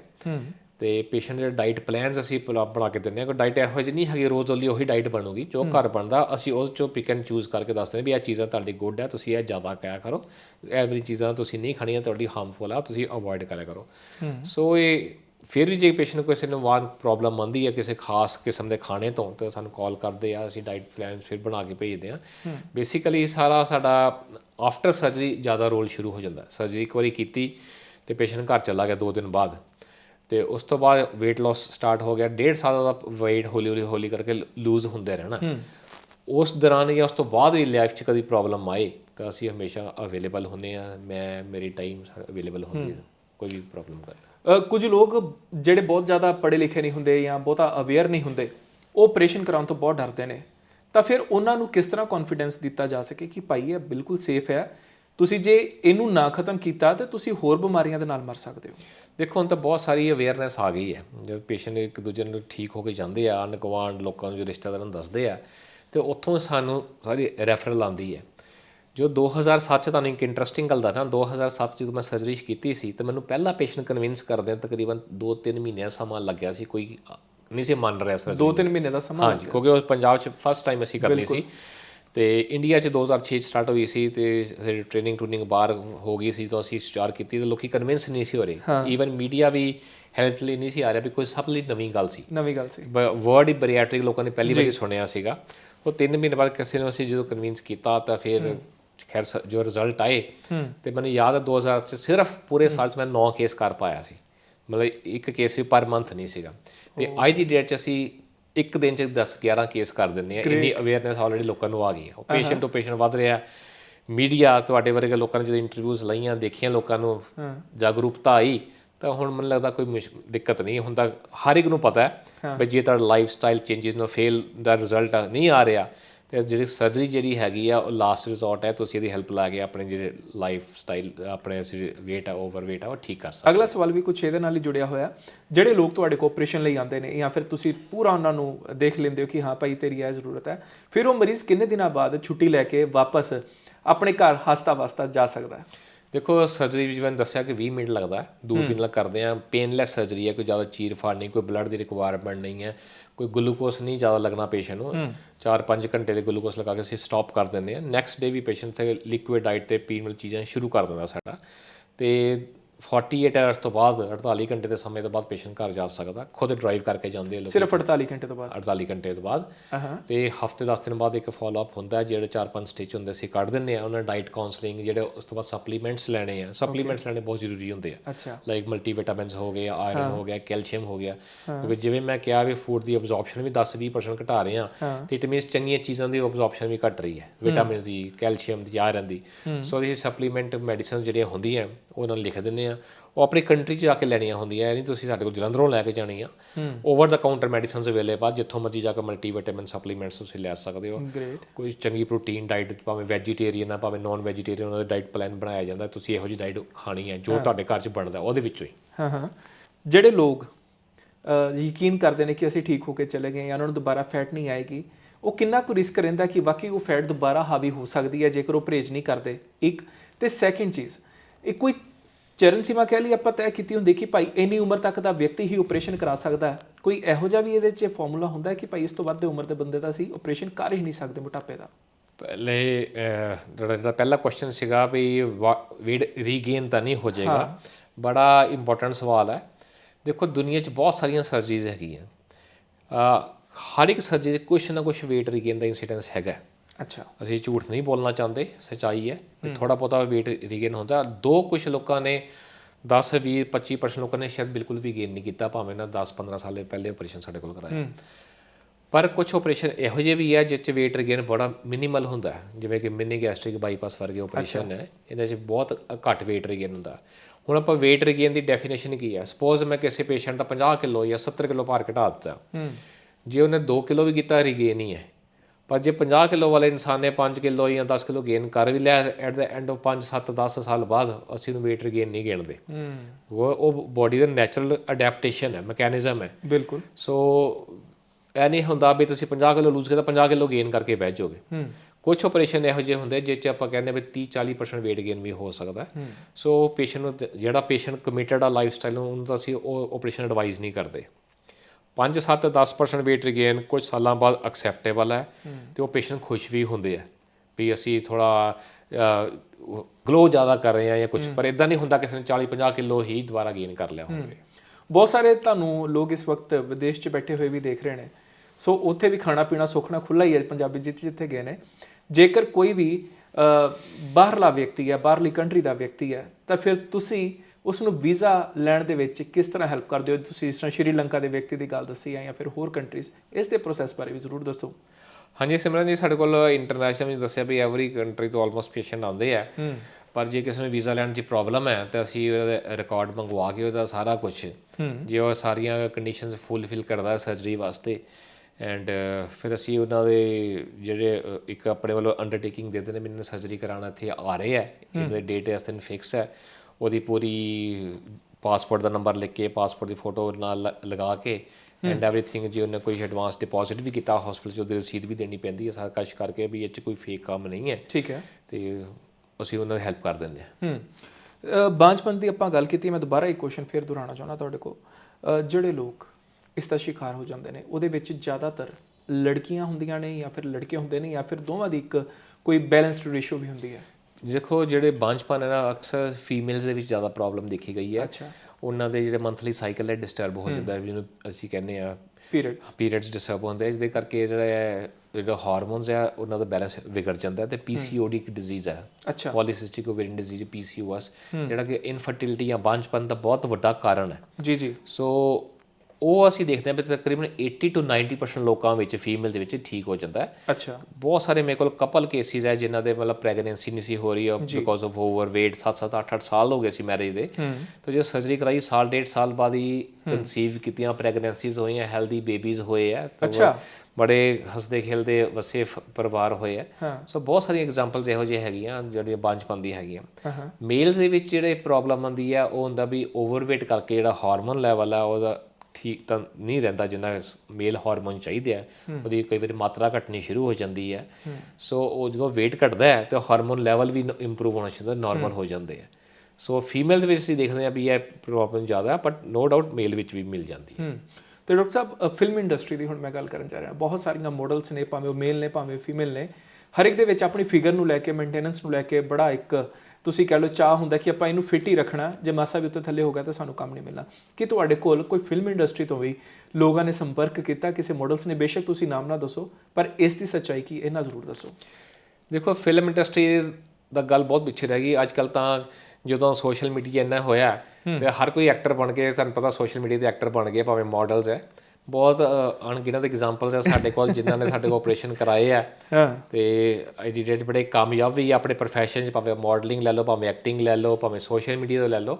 ਤੇ ਪੇਸ਼ੈਂਟ ਦੇ ਡਾਈਟ ਪਲਾਨਸ ਅਸੀਂ ਬਣਾ ਬਣਾ ਕੇ ਦਿੰਦੇ ਆ ਕੋਈ ਡਾਈਟ ਇਹੋ ਜਿਹੀ ਨਹੀਂ ਹੈਗੀ ਰੋਜ਼ ਲਈ ਉਹੀ ਡਾਈਟ ਬਣੂਗੀ ਜੋ ਘਰ ਬਣਦਾ ਅਸੀਂ ਉਸ ਚੋਂ ਪਿਕ ਐਂਡ ਚੂਜ਼ ਕਰਕੇ ਦੱਸਦੇ ਨੇ ਵੀ ਇਹ ਚੀਜ਼ਾਂ ਤੁਹਾਡੀ ਗੁੱਡ ਹੈ ਤੁਸੀਂ ਇਹ ਜ਼ਿਆਦਾ ਖਾਇਆ ਕਰੋ ਐਵਰੀ ਚੀਜ਼ਾਂ ਤੁਸੀਂ ਨਹੀਂ ਖਾਣੀਆਂ ਤੁਹਾਡੀ ਹਾਰਮਫੁਲ ਆ ਤੁਸੀਂ ਅਵੋਇਡ ਕਰਿਆ ਕਰੋ। ਸੋ ਇਹ ਫਿਰ ਵੀ ਜੇ ਪੇਸ਼ੈਂਟ ਨੂੰ ਕਿਸੇ ਨੂੰ ਵਾਰ ਪ੍ਰੋਬਲਮ ਆਉਂਦੀ ਹੈ ਕਿਸੇ ਖਾਸ ਕਿਸਮ ਦੇ ਖਾਣੇ ਤੋਂ ਤਾਂ ਸਾਨੂੰ ਕਾਲ ਕਰਦੇ ਆ ਅਸੀਂ ਡਾਈਟ ਪਲਾਨ ਫਿਰ ਬਣਾ ਕੇ ਭੇਜਦੇ ਆ ਬੇਸਿਕਲੀ ਸਾਰਾ ਸਾਡਾ ਆਫਟਰ ਸਰਜਰੀ ਜ਼ਿਆਦਾ ਰੋਲ ਸ਼ੁਰੂ ਹੋ ਜਾਂਦਾ। ਸਰਜਰੀ ਇੱਕ ਵਾਰੀ ਕੀਤੀ ਤੇ ਪੇਸ਼ੈਂਟ ਘਰ ਚਲਾ ਗਿਆ 2 ਦਿਨ ਬਾਅਦ। ਤੇ ਉਸ ਤੋਂ ਬਾਅਦ weight loss ਸਟਾਰਟ ਹੋ ਗਿਆ। ਡੇਢ ਸਾਲ ਦਾ weight ਹੌਲੀ ਹੌਲੀ ਹੌਲੀ ਕਰਕੇ ਲੂਜ਼ ਹੁੰਦੇ ਰਹਿਣਾ। ਉਸ ਦੌਰਾਨ ਜਾਂ ਉਸ ਤੋਂ ਬਾਅਦ ਵੀ ਲਾਈਫ 'ਚ ਕਦੀ ਪ੍ਰੋਬਲਮ ਆਏ ਤਾਂ ਅਸੀਂ ਹਮੇਸ਼ਾ ਅਵੇਲੇਬਲ ਹੁੰਨੇ ਆ ਮੈਂ ਮੇਰੀ ਟਾਈਮ ਅਵੇਲੇਬਲ ਹੁੰਦੀ ਹੈ। ਕੋਈ ਵੀ ਪ੍ਰੋਬਲਮ ਕਰ ਕੁਝ ਲੋਕ ਜਿਹੜੇ ਬਹੁਤ ਜ਼ਿਆਦਾ ਪੜ੍ਹੇ ਲਿਖੇ ਨਹੀਂ ਹੁੰਦੇ ਜਾਂ ਬਹੁਤਾ ਅਵੇਅਰ ਨਹੀਂ ਹੁੰਦੇ ਉਹ ਆਪਰੇਸ਼ਨ ਕਰਾਉਣ ਤੋਂ ਬਹੁਤ ਡਰਦੇ ਨੇ। ਤਾਂ ਫਿਰ ਉਹਨਾਂ ਨੂੰ ਕਿਸ ਤਰ੍ਹਾਂ ਕੌਨਫੀਡੈਂਸ ਦਿੱਤਾ ਜਾ ਸਕੇ ਕਿ ਭਾਈ ਇਹ ਬਿਲਕੁਲ ਸੇਫ ਹੈ ਤੁਸੀਂ ਜੇ ਇਹਨੂੰ ਨਾ ਖਤਮ ਕੀਤਾ ਤਾਂ ਤੁਸੀਂ ਹੋਰ ਬਿਮਾਰੀਆਂ ਦੇ ਨਾਲ ਮਰ ਸਕਦੇ ਹੋ। ਦੇਖੋ ਹੁਣ ਤਾਂ ਬਹੁਤ ਸਾਰੀ ਅਵੇਅਰਨੈਸ ਆ ਗਈ ਹੈ। ਜਦ ਪੇਸ਼ੈਂਟ ਇੱਕ ਦੂਜੇ ਨੂੰ ਠੀਕ ਹੋ ਕੇ ਜਾਂਦੇ ਆ ਅਨ ਗੁਆਂਢ ਲੋਕਾਂ ਨੂੰ ਜੋ ਰਿਸ਼ਤੇਦਾਰਾਂ ਨੂੰ ਦੱਸਦੇ ਆ ਤੇ ਉੱਥੋਂ ਸਾਨੂੰ ਸਾਰੀ ਰੈਫਰਲ ਆਉਂਦੀ ਹੈ। ਜੋ 2007 ਚ ਤੁਹਾਨੂੰ ਇੱਕ ਇੰਟਰਸਟਿੰਗ ਗੱਲ ਦੱਸਦਾ 2007 ਜਦੋਂ ਮੈਂ ਸਰਜਰੀ ਕੀਤੀ ਸੀ ਤੇ ਮੈਨੂੰ ਪਹਿਲਾ ਪੇਸ਼ੈਂਟ ਕਨਵਿੰਸ ਕਰਦੇ ਤਕਰੀਬਨ 2-3 ਮਹੀਨਿਆਂ ਸਮਾਂ ਲੱਗਿਆ ਸੀ ਕੋਈ ਨਹੀਂ ਸੀ ਮੰਨ ਰਿਹਾ ਸਰਜਰੀ ਦੋ ਤਿੰਨ ਮਹੀਨੇ ਦਾ ਸਮਾਂ ਹਾਂਜੀ ਕਿਉਂਕਿ ਉਹ ਪੰਜਾਬ 'ਚ ਫਸਟ ਟਾਈਮ ਅਸੀਂ ਕਰਨੀ ਸੀ। ਤੇ ਇੰਡੀਆ 'ਚ 2006 ਸਟਾਰਟ ਹੋਈ ਸੀ ਤੇ ਟ੍ਰੇਨਿੰਗ ਟ੍ਰੇਨਿੰਗ ਬਾਹਰ ਹੋ ਗਈ ਸੀ ਤਾਂ ਅਸੀਂ ਸਟਾਰ ਕੀਤੀ ਤੇ ਲੋਕੀ ਕਨਵਿੰਸ ਨਹੀਂ ਸੀ ਹੋ ਰਹੇ। ਈਵਨ ਮੀਡੀਆ ਵੀ ਹੈਲਪਫੁਲੀ ਨਹੀਂ ਸੀ ਆ ਰਿਹਾ ਵੀ ਕੋਈ ਸਭ ਲਈ ਨਵੀਂ ਗੱਲ ਸੀ। ਨਵੀਂ ਗੱਲ ਸੀ। ਵਰਡ ਹੀ ਬਰੀਆਟ੍ਰਿਕ ਲੋਕਾਂ ਨੇ ਪਹਿਲੀ ਵਾਰੀ ਸੁਣਿਆ ਸੀਗਾ। ਉਹ 3 ਮਹੀਨੇ ਬਾਅਦ ਕਿਸੇ ਨੂੰ ਅਸੀਂ ਜਦੋਂ ਕਨਵਿੰਸ ਕੀਤਾ ਤਾਂ ਫਿਰ ਖੈਰ ਜੋ ਰਿਜ਼ਲਟ ਆਏ ਤੇ ਮੈਨੂੰ ਯਾਦ ਹੈ 2000 ਚ ਸਿਰਫ ਪੂਰੇ ਸਾਲ ਚ ਮੈਂ 9 ਕੇਸ ਕਰ ਪਾਇਆ ਸੀ। ਮਤਲਬ ਇੱਕ ਕੇਸ ਵੀ ਪਰ ਮੰਥ ਨਹੀਂ ਸੀਗਾ। ਤੇ ਅੱਜ ਦੀ ਡੇਟ ਚ ਅਸੀਂ ਇੱਕ ਦਿਨ ਚ 10 11 ਕੇਸ ਕਰ ਦਿੰਦੇ ਆ। ਇੰਨੀ ਅਵੇਅਰਨੈਸ ਆਲਰੇਡੀ ਲੋਕਾਂ ਨੂੰ ਆ ਗਈ ਹੈ ਪੇਸ਼ੈਂਟ ਤੋਂ ਪੇਸ਼ੈਂਟ ਵੱਧ ਰਿਹਾ। ਮੀਡੀਆ ਤੁਹਾਡੇ ਵਰਗੇ ਲੋਕਾਂ ਨੇ ਜਦੋਂ ਇੰਟਰਵਿਊਜ਼ ਲਈਆਂ ਦੇਖੀਆਂ ਲੋਕਾਂ ਨੂੰ ਜਾਗਰੂਕਤਾ ਆਈ ਤਾਂ ਹੁਣ ਮੈਨੂੰ ਲੱਗਦਾ ਕੋਈ ਦਿੱਕਤ ਨਹੀਂ ਹੁੰਦਾ। ਹਰ ਇੱਕ ਨੂੰ ਪਤਾ ਹੈ ਵੀ ਜੇ ਤੁਹਾਡਾ ਲਾਈਫ ਸਟਾਈਲ ਚੇਂਜਸ ਨਾਲ ਫੇਲ ਦਾ ਰਿਜ਼ਲਟ ਨਹੀਂ ਆ ਰਿਹਾ ਤੇ ਜਿਹੜੀ ਸਰਜਰੀ ਜਿਹੜੀ ਹੈਗੀ ਆ ਉਹ ਲਾਸਟ ਰਿਜ਼ੋਰਟ ਹੈ ਤੁਸੀਂ ਇਹਦੀ ਹੈਲਪ ਲਾ ਕੇ ਆਪਣੇ ਜਿਹੜੇ ਲਾਈਫ ਸਟਾਈਲ ਆਪਣੇ weight ਆ ਓਵਰ weight ਆ ਉਹ ਠੀਕ ਕਰ ਸਕਦੇ ਅਗਲਾ ਸਵਾਲ ਵੀ ਕੁਝ ਇਹਦੇ ਨਾਲ ਹੀ ਜੁੜਿਆ ਹੋਇਆ। ਜਿਹੜੇ ਲੋਕ ਤੁਹਾਡੇ ਕੋਲ ਆਪਰੇਸ਼ਨ ਲਈ ਆਉਂਦੇ ਨੇ ਜਾਂ ਫਿਰ ਤੁਸੀਂ ਪੂਰਾ ਉਹਨਾਂ ਨੂੰ ਦੇਖ ਲੈਂਦੇ ਹੋ ਕਿ ਹਾਂ ਭਾਈ ਤੇਰੀ ਇਹ ਜ਼ਰੂਰਤ ਹੈ ਫਿਰ ਉਹ ਮਰੀਜ਼ ਕਿੰਨੇ ਦਿਨਾਂ ਬਾਅਦ ਛੁੱਟੀ ਲੈ ਕੇ ਵਾਪਸ ਆਪਣੇ ਘਰ ਹਸਤਾ ਵਸਤਾ ਜਾ ਸਕਦਾ ਹੈ? ਦੇਖੋ ਸਰਜਰੀ ਜਿਵੇਂ ਦੱਸਿਆ ਕਿ 20 ਮਿੰਟ ਲੱਗਦਾ ਹੈ। ਦੂਰਬੀਨ ਨਾਲ ਕਰਦੇ ਆ ਪੇਨਲੈਸ ਸਰਜਰੀ ਹੈ ਕੋਈ ਜ਼ਿਆਦਾ ਚੀਰ ਫਾੜ ਨਹੀਂ ਕੋਈ ਬਲੱਡ ਦੀ ਰਿਕੁਆਇਰਮੈਂਟ ਨਹੀਂ ਹੈ। ਕੋਈ ਗਲੂਕੋਸ ਨਹੀਂ ਜ਼ਿਆਦਾ ਲੱਗਣਾ ਪੇਸ਼ੈਂਟ ਨੂੰ 4-5 ਘੰਟੇ ਦੇ ਗਲੂਕੋਸ ਲਗਾ ਕੇ ਅਸੀਂ ਸਟਾਪ ਕਰ ਦਿੰਦੇ ਆ ਨੈਕਸਟ ਡੇ ਵੀ ਪੇਸ਼ੈਂਟ ਤੇ ਲਿਕੁਇਡ ਡਾਈਟ ਤੇ ਪੀਣ ਵਾਲੀ ਚੀਜ਼ਾਂ ਸ਼ੁਰੂ ਕਰ ਦਿੰਦਾ ਸਾਡਾ। ਤੇ 48 ਆਵਰਸ ਤੋਂ ਬਾਅਦ 48 ਘੰਟੇ ਦੇ ਸਮੇਂ ਤੋਂ ਬਾਅਦ ਪੇਸ਼ੈਂਟ ਘਰ ਜਾ ਸਕਦਾ। ਖੁਦ ਡਰਾਈਵ ਕਰਕੇ ਜਾਂਦੇ ਲੋਕ। ਸਿਰਫ 48 ਘੰਟੇ ਤੋਂ ਬਾਅਦ? 48 ਘੰਟੇ ਤੋਂ ਬਾਅਦ। ਤੇ ਹਫ਼ਤੇ 10 ਦਿਨ ਬਾਅਦ ਇੱਕ ਫਾਲੋ ਅਪ ਹੁੰਦਾ ਜਿਹੜੇ 4-5 ਸਟੇਜ ਹੁੰਦੇ ਸੀ ਕੱਢ ਦਿੰਦੇ ਆ ਉਹਨਾਂ ਡਾਈਟ ਕਾਉਂਸਲਿੰਗ ਜਿਹੜੇ ਉਸ ਤੋਂ ਬਾਅਦ ਸਪਲੀਮੈਂਟਸ ਲੈਣੇ ਆ। ਸਪਲੀਮੈਂਟਸ ਲੈਣੇ ਬਹੁਤ ਜ਼ਰੂਰੀ ਹੁੰਦੇ ਆ। ਲਾਈਕ ਮਲਟੀਵਿਟਾਮਿਨਸ ਹੋ ਗਏ ਆਇਰਨ ਹੋ। ਗਿਆ ਕੈਲਸ਼ੀਅਮ ਹੋ ਗਿਆ। ਕਿਉਂਕਿ ਜਿਵੇਂ ਮੈਂ ਕਿਹਾ ਵੀ ਫੂਡ ਦੀ ਅਬਜ਼ੌਰਪਸ਼ਨ ਵੀ 10-20% ਘਟਾ ਰਹੇ ਆ ਤੇ ਇਟ ਮੀਨਸ ਚੰਗੀਆਂ ਚੀਜ਼ਾਂ ਦੀ ਅਬਜ਼ੌਰਪਸ਼ਨ ਵੀ ਘਟ ਰਹੀ ਹੈ। ਵਿਟਾਮਿਨਸ ਦੀ ਕੈਲਸ਼ੀਅਮ ਦੀ ਆਇਰਨ ਦੀ। ਸੋ ਇਹ ਸਪਲੀਮੈਂਟ ਮੈਡੀਸਿਨਸ ਜਿਹੜੀਆਂ ਹੁੰਦੀਆਂ ਉਹ ਉਹਨਾਂ ਨੂੰ ਲਿਖ ਦਿੰਦੇ ਆ। ਉਹ ਆਪਣੀ ਕੰਟਰੀ 'ਚ ਜਾ ਕੇ ਲੈਣੀਆਂ ਹੁੰਦੀਆਂ ਇਹ ਨਹੀਂ ਤੁਸੀਂ ਸਾਡੇ ਕੋਲ ਜਲੰਧਰੋਂ ਲੈ ਕੇ ਜਾਣੀਆਂ over the counter medicines available ਜਿੱਥੋਂ ਮਰਜ਼ੀ ਜਾ ਕੇ ਮਲਟੀਵਿਟਾਮਿਨ ਸਪਲੀਮੈਂਟਸ ਤੁਸੀਂ ਲੈ ਸਕਦੇ ਹੋ। ਕੋਈ ਚੰਗੀ ਪ੍ਰੋਟੀਨ ਡਾਈਟ ਭਾਵੇਂ ਵੈਜੀਟੇਰੀਅਨ ਆ ਭਾਵੇਂ ਨਾਨ ਵੈਜੀਟੇਰੀਅਨ ਉਹਦਾ ਡਾਈਟ ਪਲਾਨ ਬਣਾਇਆ ਜਾਂਦਾ ਤੁਸੀਂ ਇਹੋ ਜਿਹੀ ਡਾਈਟ ਖਾਣੀ ਹੈ ਜੋ ਤੁਹਾਡੇ ਘਰ 'ਚ ਬਣਦਾ ਉਹਦੇ ਵਿੱਚੋਂ ਹੀ। ਹਾਂ ਹਾਂ। ਜਿਹੜੇ ਲੋਕ ਯਕੀਨ ਕਰਦੇ ਨੇ ਕਿ ਅਸੀਂ ਠੀਕ ਹੋ ਕੇ ਚਲੇ ਗਏ ਜਾਂ ਉਹਨਾਂ ਨੂੰ ਦੁਬਾਰਾ ਫੈਟ ਨਹੀਂ ਆਏਗੀ ਉਹ ਕਿੰਨਾ ਕੁ ਰਿਸਕ ਰਹਿੰਦਾ ਕਿ ਵਾਕਈ ਉਹ ਫੈਟ ਦੁਬਾਰਾ ਹਾਵੀ ਹੋ ਸਕਦੀ ਹੈ ਜੇਕਰ ਉਹ ਪਰਹੇਜ਼ ਨਹੀਂ ਕਰਦੇ? ਇੱਕ ਤੇ ਸੈਕਿੰਡ ਚੀਜ਼ ਇਹ ਕੋਈ ਚਰਨ ਸੀਮਾ ਕਹਿ ਲਈ ਆਪਾਂ ਤੈਅ ਕੀਤੀ ਹੁੰਦੀ ਕਿ ਭਾਈ ਇੰਨੀ ਉਮਰ ਤੱਕ ਦਾ ਵਿਅਕਤੀ ਹੀ ਆਪਰੇਸ਼ਨ ਕਰਾ ਸਕਦਾ ਹੈ। ਕੋਈ ਇਹੋ ਜਿਹਾ ਵੀ ਇਹਦੇ 'ਚ ਫਾਰਮੂਲਾ ਹੁੰਦਾ ਹੈ ਕਿ ਭਾਈ ਇਸ ਤੋਂ ਵੱਧ ਉਮਰ ਦੇ ਬੰਦੇ ਦਾ ਅਸੀਂ ਆਪਰੇਸ਼ਨ ਕਰ ਹੀ ਨਹੀਂ ਸਕਦੇ ਮੋਟਾਪੇ ਦਾ? ਪਹਿਲੇ ਜਿਹੜਾ ਜਿਹੜਾ ਪਹਿਲਾ ਕੁਐਸਚਨ ਸੀਗਾ ਵੀ weight ਰੀਗੇਨ ਤਾਂ ਨਹੀਂ ਹੋ ਜਾਏਗਾ। ਬੜਾ ਇੰਪੋਰਟੈਂਟ ਸਵਾਲ ਹੈ। ਦੇਖੋ ਦੁਨੀਆ 'ਚ ਬਹੁਤ ਸਾਰੀਆਂ ਸਰਜਰੀਜ਼ ਹੈਗੀਆਂ। ਹਰ ਇੱਕ ਸਰਜਰੀ ਕੁਛ ਨਾ ਕੁਛ weight ਰੀਗੇਨ ਦਾ ਇਨਸੀਡੈਂਸ ਹੈਗਾ। ਅੱਛਾ। ਅਸੀਂ ਝੂਠ ਨਹੀਂ ਬੋਲਣਾ ਚਾਹੁੰਦੇ ਸਚਾਈ ਹੈ। ਥੋੜਾ ਬਹੁਤਾ weight ਰੀਗੇਨ ਹੁੰਦਾ। ਦੋ ਕੁਝ ਲੋਕਾਂ ਨੇ 10 20 25% ਲੋਕਾਂ ਨੇ ਸ਼ਾਇਦ ਬਿਲਕੁਲ ਵੀ ਗੇਨ ਨਹੀਂ ਕੀਤਾ ਭਾਵੇਂ ਨਾ 10 15 ਸਾਲ ਪਹਿਲੇ ਆਪਰੇਸ਼ਨ ਸਾਡੇ ਕੋਲ ਕਰਾਇਆ ਪਰ ਕੁਝ ਆਪਰੇਸ਼ਨ ਇਹੋ ਜਿਹੇ ਵੀ ਹੈ ਜਿਸ 'ਚ weight regain ਬੜਾ ਮਿਨੀਮਲ ਹੁੰਦਾ ਹੈ। ਜਿਵੇਂ ਕਿ ਮਿਨੀ ਗੈਸਟ੍ਰਿਕ ਬਾਈਪਾਸ ਵਰਗੇ ਆਪਰੇਸ਼ਨ ਹੈ ਇਹਦੇ 'ਚ ਬਹੁਤ ਘੱਟ weight regain ਹੁੰਦਾ। ਹੁਣ ਆਪਾਂ weight regain ਦੀ ਡੈਫੀਨੇਸ਼ਨ ਕੀ ਹੈ? ਸਪੋਜ਼ ਮੈਂ ਕਿਸੇ ਪੇਸ਼ੈਂਟ ਦਾ 50 ਕਿਲੋ ਜਾਂ 70 ਕਿਲੋ ਭਾਰ ਘਟਾ ਦਿੱਤਾ। ਜੇ ਉਹਨੇ 2 ਕਿਲੋ ਵੀ ਕੀਤਾ ਰਿਗੇਨ ਹੀ ਹੈ। ਪਰ ਜੇ 50 ਕਿਲੋ ਵਾਲੇ ਇਨਸਾਨ ਨੇ 5 ਕਿਲੋ ਜਾਂ 10 ਕਿਲੋ ਗੇਨ ਕਰ ਵੀ ਲਿਆ ਐਟ ਦਾ ਐਂਡ ਆਫ 5 7 10 ਸਾਲ ਬਾਅਦ ਅਸੀਂ ਉਹਨੂੰ weight regain ਨਹੀਂ ਗਿਣਦੇ। ਹੂੰ। ਉਹ ਉਹ ਬੋਡੀ ਦਾ ਨੈਚੁਰਲ ਅਡੈਪਟੇਸ਼ਨ ਹੈ ਮੈਕੈਨਿਜ਼ਮ ਹੈ। ਬਿਲਕੁਲ। ਸੋ ਇਹ ਨਹੀਂ ਹੁੰਦਾ ਵੀ ਤੁਸੀਂ 50 ਕਿਲੋ ਲੂਜ਼ ਕੀਤਾ 50 ਕਿਲੋ ਗੇਨ ਕਰਕੇ ਬਹਿ ਜਾਓਗੇ। ਹੂੰ। ਕੁਝ ਆਪਰੇਸ਼ਨ ਇਹੋ ਜਿਹੇ ਹੁੰਦੇ ਜਿਸ 'ਚ ਆਪਾਂ ਕਹਿੰਦੇ ਵੀ 30 40% weight gain ਵੀ ਹੋ ਸਕਦਾ। ਸੋ ਪੇਸ਼ੈਂਟ ਨੂੰ ਜਿਹੜਾ ਪੇਸ਼ੈਂਟ ਕਮਿਟਡ ਆ ਲਾਈਫ ਸਟਾਈਲ ਨੂੰ ਉਹਨੂੰ ਤਾਂ ਅਸੀਂ ਉਹ ਆਪਰੇਸ਼ਨ ਐਡਵਾਈਜ਼ ਨਹੀਂ ਕਰਦੇ। 5 7 10% weight regain ਕੁਝ ਸਾਲਾਂ ਬਾਅਦ ਐਕਸੈਪਟੇਬਲ ਹੈ ਤੇ ਉਹ ਪੇਸ਼ੈਂਟ ਖੁਸ਼ ਵੀ ਹੁੰਦੇ ਆ ਵੀ ਅਸੀਂ ਥੋੜਾ ਗਲੋ ਜ਼ਿਆਦਾ ਕਰ ਰਹੇ ਆ ਜਾਂ ਕੁਝ ਪਰ ਇਦਾਂ ਨਹੀਂ ਹੁੰਦਾ ਕਿਸੇ ਨੇ 40 50 ਕਿਲੋ ਹੀ ਦੁਬਾਰਾ ਗੇਨ ਕਰ ਲਿਆ ਹੋਵੇ। ਬਹੁਤ ਸਾਰੇ ਤੁਹਾਨੂੰ ਲੋਕ ਇਸ ਵਕਤ ਵਿਦੇਸ਼ 'ਚ ਬੈਠੇ ਹੋਏ ਵੀ ਦੇਖ ਰਹੇ ਨੇ। ਸੋ ਉੱਥੇ ਵੀ ਖਾਣਾ ਪੀਣਾ ਸੁਖਣਾ ਖੁੱਲਾ ਹੀ ਹੈ ਪੰਜਾਬੀ ਜਿੱਥੇ ਜਿੱਥੇ ਗਏ ਨੇ। ਜੇਕਰ ਕੋਈ ਵੀ ਬਾਹਰਲਾ ਵਿਅਕਤੀ ਹੈ, ਬਾਹਰਲੀ ਕੰਟਰੀ ਦਾ ਵਿਅਕਤੀ ਹੈ, ਤਾਂ ਫਿਰ ਤੁਸੀਂ ਉਸ ਨੂੰ ਵੀਜ਼ਾ ਲੈਣ ਦੇ ਵਿੱਚ ਕਿਸ ਤਰ੍ਹਾਂ ਹੈਲਪ ਕਰਦੇ ਹੋ? ਤੁਸੀਂ ਇਸ ਤਰ੍ਹਾਂ ਸ਼੍ਰੀਲੰਕਾ ਦੇ ਵਿਅਕਤੀ ਦੀ ਗੱਲ ਦੱਸੀ ਹੈ ਜਾਂ ਫਿਰ ਹੋਰ ਕੰਟਰੀਜ਼ ਇਸ ਦੇ ਪ੍ਰੋਸੈਸ ਬਾਰੇ ਵੀ ਜ਼ਰੂਰ ਦੱਸੋ। ਹਾਂਜੀ ਸਿਮਰਨ ਜੀ ਸਾਡੇ ਕੋਲ ਇੰਟਰਨੈਸ਼ਨਲ ਵਿੱਚ ਦੱਸਿਆ ਵੀ ਐਵਰੀ ਕੰਟਰੀ ਤੋਂ ਆਲਮੋਸਟ ਪੇਸ਼ੈਂਟ ਆਉਂਦੇ ਆ। ਪਰ ਜੇ ਕਿਸੇ ਨੂੰ ਵੀਜ਼ਾ ਲੈਣ ਦੀ ਪ੍ਰੋਬਲਮ ਹੈ ਤਾਂ ਅਸੀਂ ਉਹਦਾ ਰਿਕਾਰਡ ਮੰਗਵਾ ਕੇ ਉਹਦਾ ਸਾਰਾ ਕੁਝ ਜੇ ਉਹ ਸਾਰੀਆਂ ਕੰਡੀਸ਼ਨਸ ਫੁੱਲਫਿਲ ਕਰਦਾ ਸਰਜਰੀ ਵਾਸਤੇ ਐਂਡ ਫਿਰ ਅਸੀਂ ਉਹਨਾਂ ਦੇ ਜਿਹੜੇ ਇੱਕ ਆਪਣੇ ਵੱਲੋਂ ਅੰਡਰਟੇਕਿੰਗ ਦੇ ਦਿੰਦੇ ਨੇ ਮੈਨੂੰ ਸਰਜਰੀ ਕਰਾਉਣਾ ਇੱਥੇ ਆ ਰਹੇ ਹੈ ਇਹਦੇ ਡੇਟ ਇਸ ਦਿਨ ਫਿਕਸ ਹੈ। ਉਹਦੀ ਪੂਰੀ ਪਾਸਪੋਰਟ ਦਾ ਨੰਬਰ ਲਿਖ ਕੇ ਪਾਸਪੋਰਟ ਦੀ ਫੋਟੋ ਨਾਲ ਲਗਾ ਕੇ ਐਂਡ ਐਵਰੀਥਿੰਗ ਜੇ ਉਹਨੇ ਕੋਈ ਐਡਵਾਂਸ ਡਿਪੋਜ਼ਿਟ ਵੀ ਕੀਤਾ ਹਸਪੀਟਲ 'ਚ ਉਹਦੀ ਰਸੀਦ ਵੀ ਦੇਣੀ ਪੈਂਦੀ ਹੈ ਸਾਰਾ ਕੁਛ ਕਰਕੇ ਵੀ ਇਹ 'ਚ ਕੋਈ ਫੇਕ ਕੰਮ ਨਹੀਂ ਹੈ। ਠੀਕ ਹੈ। ਤੇ ਅਸੀਂ ਉਹਨਾਂ ਦੀ ਹੈਲਪ ਕਰ ਦਿੰਦੇ ਹਾਂ। ਹੂੰ। ਬਾਂਝਪਨ ਦੀ ਆਪਾਂ ਗੱਲ ਕੀਤੀ ਮੈਂ ਦੁਬਾਰਾ ਇੱਕ ਕੁਐਸਚਨ ਫੇਰ ਦੁਹਰਾਉਣਾ ਚਾਹੁੰਦਾ ਤੁਹਾਡੇ ਕੋਲ। ਜਿਹੜੇ ਲੋਕ ਇਸ ਦਾ ਸ਼ਿਕਾਰ ਹੋ ਜਾਂਦੇ ਨੇ ਉਹਦੇ ਵਿੱਚ ਜ਼ਿਆਦਾਤਰ ਲੜਕੀਆਂ ਹੁੰਦੀਆਂ ਨੇ ਜਾਂ ਫਿਰ ਲੜਕੇ ਹੁੰਦੇ ਨੇ ਜਾਂ ਫਿਰ ਦੋਵਾਂ ਦੀ ਇੱਕ ਕੋਈ ਬੈਲੈਂਸਡ ਰੇਸ਼ੋ ਵੀ ਹੁੰਦੀ ਹੈ? ਦੇਖੋ ਜਿਹੜੇ ਬਾਂਝਪਨ ਹੈ ਨਾ ਅਕਸਰ ਫੀਮੇਲਸ ਦੇ ਵਿੱਚ ਜ਼ਿਆਦਾ ਪ੍ਰੋਬਲਮ ਦੇਖੀ ਗਈ ਹੈ। ਅੱਛਾ। ਉਹਨਾਂ ਦੇ ਜਿਹੜੇ ਮੰਥਲੀ ਸਾਈਕਲ ਹੈ ਡਿਸਟਰਬ ਹੋ ਜਾਂਦਾ ਹੈ ਜਿਹਨੂੰ ਅਸੀਂ ਕਹਿੰਦੇ ਆ ਪੀਰੀਅਡ ਪੀਰੀਅਡਸ ਡਿਸਟਰਬ ਹੁੰਦੇ ਜਿਹਦੇ ਕਰਕੇ ਜਿਹੜਾ ਹੈ ਜਿਹੜਾ ਹਾਰਮੋਨਸ ਹੈ ਉਹਨਾਂ ਦਾ ਬੈਲੈਂਸ ਵਿਗੜ ਜਾਂਦਾ ਤੇ ਪੀਸੀਓਡੀ ਇੱਕ ਡਿਜ਼ੀਜ਼ ਹੈ। ਅੱਛਾ। ਪੋਲੀਸਿਸਟਿਕ ਓਵੇਰੀਅਨ ਡਿਜ਼ੀਜ਼ ਪੀਸੀਓਐਸ ਜਿਹੜਾ ਕਿ ਇਨਫਰਟੀਲਿਟੀ ਜਾਂ ਬਾਂਝਪਨ ਦਾ ਬਹੁਤ ਵੱਡਾ ਕਾਰਨ ਹੈ। ਜੀ ਜੀ। ਸੋ ਉਹ ਅਸੀਂ ਦੇਖਦੇ ਹਾਂ ਵੀ ਤਕਰੀਬਨ 80 ਤੋਂ 90% ਲੋਕਾਂ ਵਿੱਚ ਫੀਮੇਲ ਦੇ ਵਿੱਚ ਠੀਕ ਹੋ ਜਾਂਦਾ ਹੈ। ਅੱਛਾ। ਬਹੁਤ ਸਾਰੇ ਮੇਰੇ ਕੋਲ ਕਪਲ ਕੇਸਿਸ ਹੈ ਜਿਨ੍ਹਾਂ ਦੇ ਮਤਲਬ ਪ੍ਰੈਗਨੈਂਸੀ ਨਹੀਂ ਸੀ ਹੋ ਰਹੀ ਬਿਕੋਜ਼ ਆਫ ਓਵਰਵੇਟ 7-7 8-8 ਸਾਲ ਹੋ ਗਏ ਸੀ ਮੈਰਿਜ ਦੇ। ਤਾਂ ਜੇ ਸਰਜਰੀ ਕਰਾਈ ਸਾਲ ਡੇਢ ਸਾਲ ਬਾਅਦ ਹੀ ਕਨਸੀਵ ਕੀਤੀਆਂ ਪ੍ਰੈਗਨੈਂਸੀਜ਼ ਹੋਈਆਂ ਹੈਲਦੀ ਬੇਬੀਜ਼ ਹੋਏ ਆ ਅੱਛਾ। ਬੜੇ ਹੱਸਦੇ ਖੇਲਦੇ ਵਸੇ ਪਰਿਵਾਰ ਹੋਏ ਆ ਹਾਂ। ਸੋ ਬਹੁਤ ਸਾਰੀਆਂ ਐਗਜ਼ਾਮਪਲਸ ਇਹੋ ਜਿਹੇ ਹੈਗੀਆਂ ਜਿਹੜੀਆਂ ਬਾਂਝ ਪੰਦੀ ਹੈਗੀਆਂ। ਮੇਲਸ ਦੇ ਵਿੱਚ ਜਿਹੜੇ ਪ੍ਰੋਬਲਮ ਆਉਂਦੀ ਆ ਉਹ ਹੁੰਦਾ ਵੀ ਓਵਰਵੇਟ ਕਰਕੇ ਜਿਹੜਾ ਹਾਰਮੋਨ ਲੈਵਲ ਆ ਉਹਦਾ ਠੀਕ ਤਾਂ ਨਹੀਂ ਰਹਿੰਦਾ ਜਿੰਨਾ ਮੇਲ ਹਾਰਮੋਨ ਚਾਹੀਦੇ ਆ ਉਹਦੀ ਕਈ ਵਾਰੀ ਮਾਤਰਾ ਘਟਣੀ ਸ਼ੁਰੂ ਹੋ ਜਾਂਦੀ ਹੈ। ਸੋ ਉਹ ਜਦੋਂ weight ਘਟਦਾ ਹੈ ਤੇ ਹਾਰਮੋਨ ਲੈਵਲ ਵੀ ਇੰਪਰੂਵ ਹੋਣਾ ਸ਼ੁਰੂ ਨਾਰਮਲ ਹੋ। ਜਾਂਦੇ ਆ। ਸੋ ਫੀਮੇਲ ਦੇ ਵਿੱਚ ਅਸੀਂ ਦੇਖਦੇ ਆ ਵੀ ਇਹ ਪ੍ਰੋਬਲਮ ਜ਼ਿਆਦਾ ਹੈ ਬਟ ਨੋ ਡਾਊਟ ਮੇਲ ਵਿੱਚ ਵੀ ਮਿਲ ਜਾਂਦੀ ਹੈ। ਹੂੰ। ਤੇ ਡਾਕਟਰ ਸਾਹਿਬ ਫਿਲਮ ਇੰਡਸਟਰੀ ਦੀ ਹੁਣ ਮੈਂ ਗੱਲ ਕਰਨ ਜਾ ਰਿਹਾ। ਬਹੁਤ ਸਾਰੀਆਂ ਮਾਡਲਸ ਨੇ ਭਾਵੇਂ ਉਹ ਮੇਲ ਨੇ ਭਾਵੇਂ ਫੀਮੇਲ ਨੇ ਹਰ ਇੱਕ ਦੇ ਵਿੱਚ ਆਪਣੀ ਫਿਗਰ ਨੂੰ ਲੈ ਕੇ ਮੇਨਟੇਨੈਂਸ ਨੂੰ ਲੈ ਕੇ ਬੜਾ ਇੱਕ ਤੁਸੀਂ ਕਹਿ ਲਓ ਚਾਹ ਹੁੰਦਾ ਕਿ ਆਪਾਂ ਇਹਨੂੰ ਫਿੱਟ ਹੀ ਰੱਖਣਾ ਜੇ ਮਾਸਾ ਵੀ ਉੱਤੇ ਥੱਲੇ ਹੋ ਗਿਆ ਤਾਂ ਸਾਨੂੰ ਕੰਮ ਨਹੀਂ ਮਿਲਣਾ। ਕਿ ਤੁਹਾਡੇ ਕੋਲ ਕੋਈ ਫਿਲਮ ਇੰਡਸਟਰੀ ਤੋਂ ਵੀ ਲੋਕਾਂ ਨੇ ਸੰਪਰਕ ਕੀਤਾ ਕਿਸੇ ਮਾਡਲਸ ਨੇ? ਬੇਸ਼ੱਕ ਤੁਸੀਂ ਨਾਮ ਨਾ ਦੱਸੋ ਪਰ ਇਸ ਦੀ ਸੱਚਾਈ ਕੀ ਇਹਨਾਂ ਜ਼ਰੂਰ ਦੱਸੋ। ਦੇਖੋ ਫਿਲਮ ਇੰਡਸਟਰੀ ਦਾ ਗੱਲ ਬਹੁਤ ਪਿੱਛੇ ਰਹਿ ਗਈ। ਅੱਜ ਕੱਲ ਤਾਂ ਜਦੋਂ ਸੋਸ਼ਲ ਮੀਡੀਆ ਇੰਨਾ ਹੋਇਆ ਤੇ ਹਰ ਕੋਈ ਐਕਟਰ ਬਣ ਕੇ ਤੁਹਾਨੂੰ ਪਤਾ ਸੋਸ਼ਲ ਮੀਡੀਆ ਦੇ ਐਕਟਰ ਬਣ ਗਏ ਭਾਵੇਂ ਮਾਡਲਸ ਹੈ ਬਹੁਤ ਅਣਗਿਣਤ ਐਗਜ਼ਾਮਪਲਸ ਹੈ ਸਾਡੇ ਕੋਲ ਜਿਨ੍ਹਾਂ ਨੇ ਸਾਡੇ ਕੋਲ ਆਪਰੇਸ਼ਨ ਕਰਾਏ ਆ। ਤੇ 'ਚ ਬੜੇ ਕਾਮਯਾਬ ਵੀ ਆ ਆਪਣੇ ਪ੍ਰੋਫੈਸ਼ਨ 'ਚ ਭਾਵੇਂ ਮਾਡਲਿੰਗ ਲੈ ਲਓ ਭਾਵੇਂ ਐਕਟਿੰਗ ਲੈ ਲਓ ਭਾਵੇਂ ਸੋਸ਼ਲ ਮੀਡੀਆ ਤੋਂ ਲੈ ਲਓ।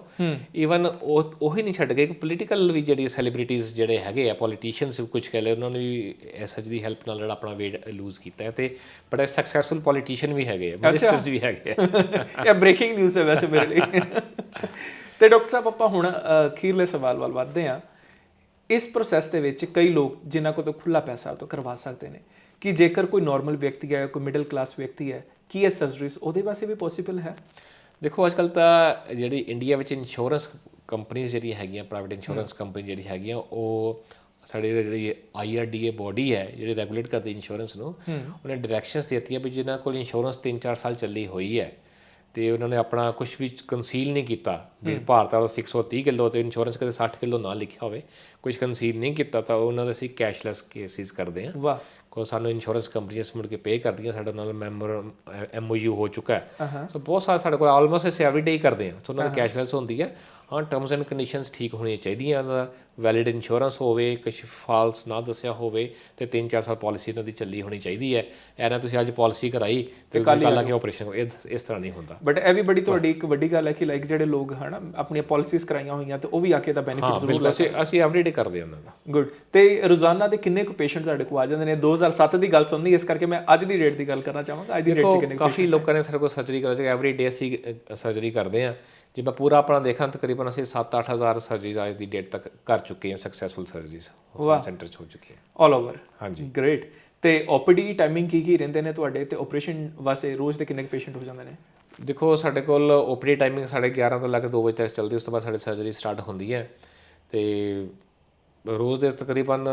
ਈਵਨ ਉਹ ਉਹੀ ਨਹੀਂ ਛੱਡ ਗਏ ਕਿ ਪੋਲੀਟੀਕਲ ਵੀ ਜਿਹੜੀ ਸੈਲੀਬ੍ਰਿਟੀਜ਼ ਜਿਹੜੇ ਹੈਗੇ ਆ ਪੋਲੀਟੀਸ਼ੀਅਨਸ ਵੀ ਕੁਝ ਕਹਿ ਲਏ ਉਹਨਾਂ ਨੇ ਵੀ ਐਸਐਚ ਦੀ ਹੈਲਪ ਨਾਲ ਜਿਹੜਾ ਆਪਣਾ weight ਲੂਜ਼ ਕੀਤਾ ਤੇ ਬੜੇ ਸਕਸੈਸਫੁਲ ਪੋਲੀਟੀਸ਼ੀਅਨ ਵੀ ਹੈਗੇ ਆ ਮਿਨਿਸਟਰਸ ਵੀ ਹੈਗੇ ਆ। ਇਹ ਬ੍ਰੇਕਿੰਗ ਨਿਊਜ਼ ਹੈ ਵੈਸੇ ਮੇਰੇ ਲਈ। ਤੇ ਡਾਕਟਰ ਸਾਹਿਬ ਆਪਾਂ ਹੁਣ ਅਖੀਰਲੇ ਸਵਾਲ ਵੱਲ ਵਧਦੇ ਹਾਂ। ਇਸ ਪ੍ਰੋਸੈਸ ਦੇ ਵਿੱਚ ਕਈ ਲੋਕ ਜਿਨ੍ਹਾਂ ਕੋਲ ਤਾਂ ਖੁੱਲਾ ਪੈਸਾ ਉਹ ਤੋਂ ਕਰਵਾ ਸਕਦੇ ਨੇ ਕਿ ਜੇਕਰ ਕੋਈ ਨਾਰਮਲ ਵਿਅਕਤੀ ਹੈ ਕੋਈ ਮਿਡਲ ਕਲਾਸ ਵਿਅਕਤੀ ਹੈ ਕੀ ਇਹ ਸਰਜਰੀਜ਼ ਉਹਦੇ ਵਾਸਤੇ ਵੀ ਪੋਸੀਬਲ ਹੈ? ਦੇਖੋ ਅੱਜਕੱਲ ਤਾਂ ਜਿਹੜੀ ਇੰਡੀਆ ਵਿੱਚ ਇੰਸ਼ੋਰੈਂਸ ਕੰਪਨੀਆਂ ਜਿਹੜੀਆਂ ਹੈਗੀਆਂ ਪ੍ਰਾਈਵੇਟ ਇੰਸ਼ੋਰੈਂਸ ਕੰਪਨੀ ਜਿਹੜੀ ਹੈਗੀਆਂ ਉਹ ਸਾਡੇ ਜਿਹੜੀ ਆਈਆਰਡੀਏ ਬੋਡੀ ਹੈ ਜਿਹੜੀ ਰੈਗੂਲੇਟ ਕਰਦੀ ਇੰਸ਼ੋਰੈਂਸ ਨੂੰ ਉਹਨੇ ਡਾਇਰੈਕਸ਼ਨਸ ਦਿੱਤੀਆਂ ਵੀ ਜਿਨ੍ਹਾਂ ਕੋਲ ਇੰਸ਼ੋਰੈਂਸ 3-4 ਸਾਲ ਚੱਲੀ ਹੋਈ ਹੈ। ਤੇ ਉਹਨਾਂ ਨੇ ਆਪਣਾ ਕੁਝ ਵੀ ਕਨਸੀਲ ਨਹੀਂ ਕੀਤਾ। ਵੀ ਭਾਰਤ ਵਾਲਾ 630 ਕਿਲੋ ਤੇ ਇੰਸ਼ੋਰੈਂਸ ਕਦੇ 60 ਕਿਲੋ ਨਾ ਲਿਖਿਆ ਹੋਵੇ। ਕੁਝ ਕਨਸੀਲ ਨਹੀਂ ਕੀਤਾ ਤਾਂ ਉਹਨਾਂ ਦੇ ਅਸੀਂ ਕੈਸ਼ਲੈਸ ਕੇਸਿਸ ਕਰਦੇ ਹਾਂ। ਵਾਹ। ਕੋ ਸਾਨੂੰ ਇੰਸ਼ੋਰੈਂਸ ਕੰਪਨੀਆਂ ਮੁੜ ਕੇ ਪੇ ਕਰਦੀਆਂ ਸਾਡੇ ਨਾਲ ਮੈਂਬਰ ਐਮਓਯੂ ਹੋ ਚੁੱਕਾ ਹੈ। ਸੋ ਬਹੁਤ ਸਾਰੇ ਸਾਡੇ ਕੋਲ ਆਲਮੋਸਟ ਅਸੀਂ ਐਵਰੀ ਡੇ ਹੀ ਕਰਦੇ ਹਾਂ। ਸੋ ਉਹਨਾਂ ਦੀ ਕੈਸ਼ਲੈਸ ਹੁੰਦੀ ਹੈ। ਹਾਂ ਟਰਮਸ ਐਂਡ ਕੰਡੀਸ਼ਨਸ ਠੀਕ ਹੋਣੀਆਂ ਚਾਹੀਦੀਆਂ ਦਾ ਵੈਲਿਡ ਇੰਸ਼ੋਰੈਂਸ ਹੋਵੇ ਕੁਝ ਫਾਲਸ ਨਾ ਦੱਸਿਆ ਹੋਵੇ ਤੇ 3-4 ਸਾਲ ਪਾਲਿਸੀ ਇਹਨਾਂ ਦੀ ਚੱਲੀ ਹੋਣੀ ਚਾਹੀਦੀ ਹੈ। ਐ ਨਾ ਤੁਸੀਂ ਅੱਜ ਪਾਲਿਸੀ ਕਰਾਈ ਤੇ ਕੱਲ ਆ ਕੇ ਆਪਰੇਸ਼ਨ ਇਸ ਤਰ੍ਹਾਂ ਨਹੀਂ ਹੁੰਦਾ। ਬਟ ਇਹ ਵੀ ਬੜੀ ਤੁਹਾਡੀ ਇੱਕ ਵੱਡੀ ਗੱਲ ਹੈ ਕਿ ਲਾਈਕ ਜਿਹੜੇ ਲੋਕ ਹਨਾ ਆਪਣੀਆਂ ਪਾਲਿਸੀਜ਼ ਕਰਾਈਆਂ ਹੋਈਆਂ ਤੇ ਉਹ ਵੀ ਆ ਕੇ ਦਾ ਹਾਂ ਬੈਨੀਫਿਟ ਜ਼ਰੂਰ ਬਿਲਕੁਲ। ਅਸੀਂ ਅਸੀਂ ਐਵਰੀ ਡੇ ਕਰਦੇ ਹਾਂ ਉਹਨਾਂ ਦਾ। ਗੁੱਡ ਤੇ ਰੋਜ਼ਾਨਾ ਦੇ ਕਿੰਨੇ ਕੁ ਪੇਸ਼ੈਂਟ ਤੁਹਾਡੇ ਕੋਲ ਆ ਜਾਂਦੇ ਨੇ? 2007 ਦੀ ਗੱਲ ਸੁਣਨੀ ਇਸ ਕਰਕੇ ਮੈਂ ਅੱਜ ਦੀ ਡੇਟ ਦੀ ਗੱਲ ਕਰਨਾ ਚਾਹਾਂਗਾ। ਅੱਜ ਦੀ ਡੇਟ 'ਚ ਕਿੰਨੇ ਕਾਫੀ ਲੋਕਾਂ ਨੇ ਸਾਡੇ ਕੋਲ ਸਰਜਰੀ ਕਰਾ ਸੀ ਐਵਰੀ ਡੇ ਅਸੀਂ ਸਰਜਰੀ ਕਰਦੇ ਆ ਜੇ ਮੈਂ ਪੂਰਾ ਆਪਣਾ ਦੇਖਾਂ ਤਕਰੀਬਨ ਅਸੀਂ 7-8000 ਸਰਜਰੀਜ਼ ਅੱਜ ਦੀ ਡੇਟ ਤੱਕ ਕਰ ਚੁੱਕੇ ਹਾਂ ਸਕਸੈਸਫੁਲ ਸਰਜਰੀਜ਼ ਸੈਂਟਰ 'ਚ ਹੋ ਚੁੱਕੀ ਹੈ। ਆਲ ਓਵਰ ਹਾਂਜੀ। ਗ੍ਰੇਟ ਤੇ ਓਪੀਡੀ ਟਾਈਮਿੰਗ ਕੀ ਕੀ ਰਹਿੰਦੇ ਨੇ ਤੁਹਾਡੇ? ਤੇ ਆਪਰੇਸ਼ਨ ਵਾਸਤੇ ਰੋਜ਼ ਦੇ ਕਿੰਨੇ ਪੇਸ਼ੈਂਟ ਹੋ ਜਾਂਦੇ ਨੇ? ਦੇਖੋ ਸਾਡੇ ਕੋਲ ਓਪੀਡੀ ਟਾਈਮਿੰਗ ਸਾਡੇ 11 ਤੋਂ ਲੈ ਕੇ 2 ਵਜੇ ਤੱਕ ਚੱਲਦੀ ਉਸ ਤੋਂ ਬਾਅਦ ਸਾਡੇ ਸਰਜਰੀ ਸਟਾਰਟ ਹੁੰਦੀ ਹੈ। ਤੇ ਰੋਜ਼ ਦੇ ਤਕਰੀਬਨ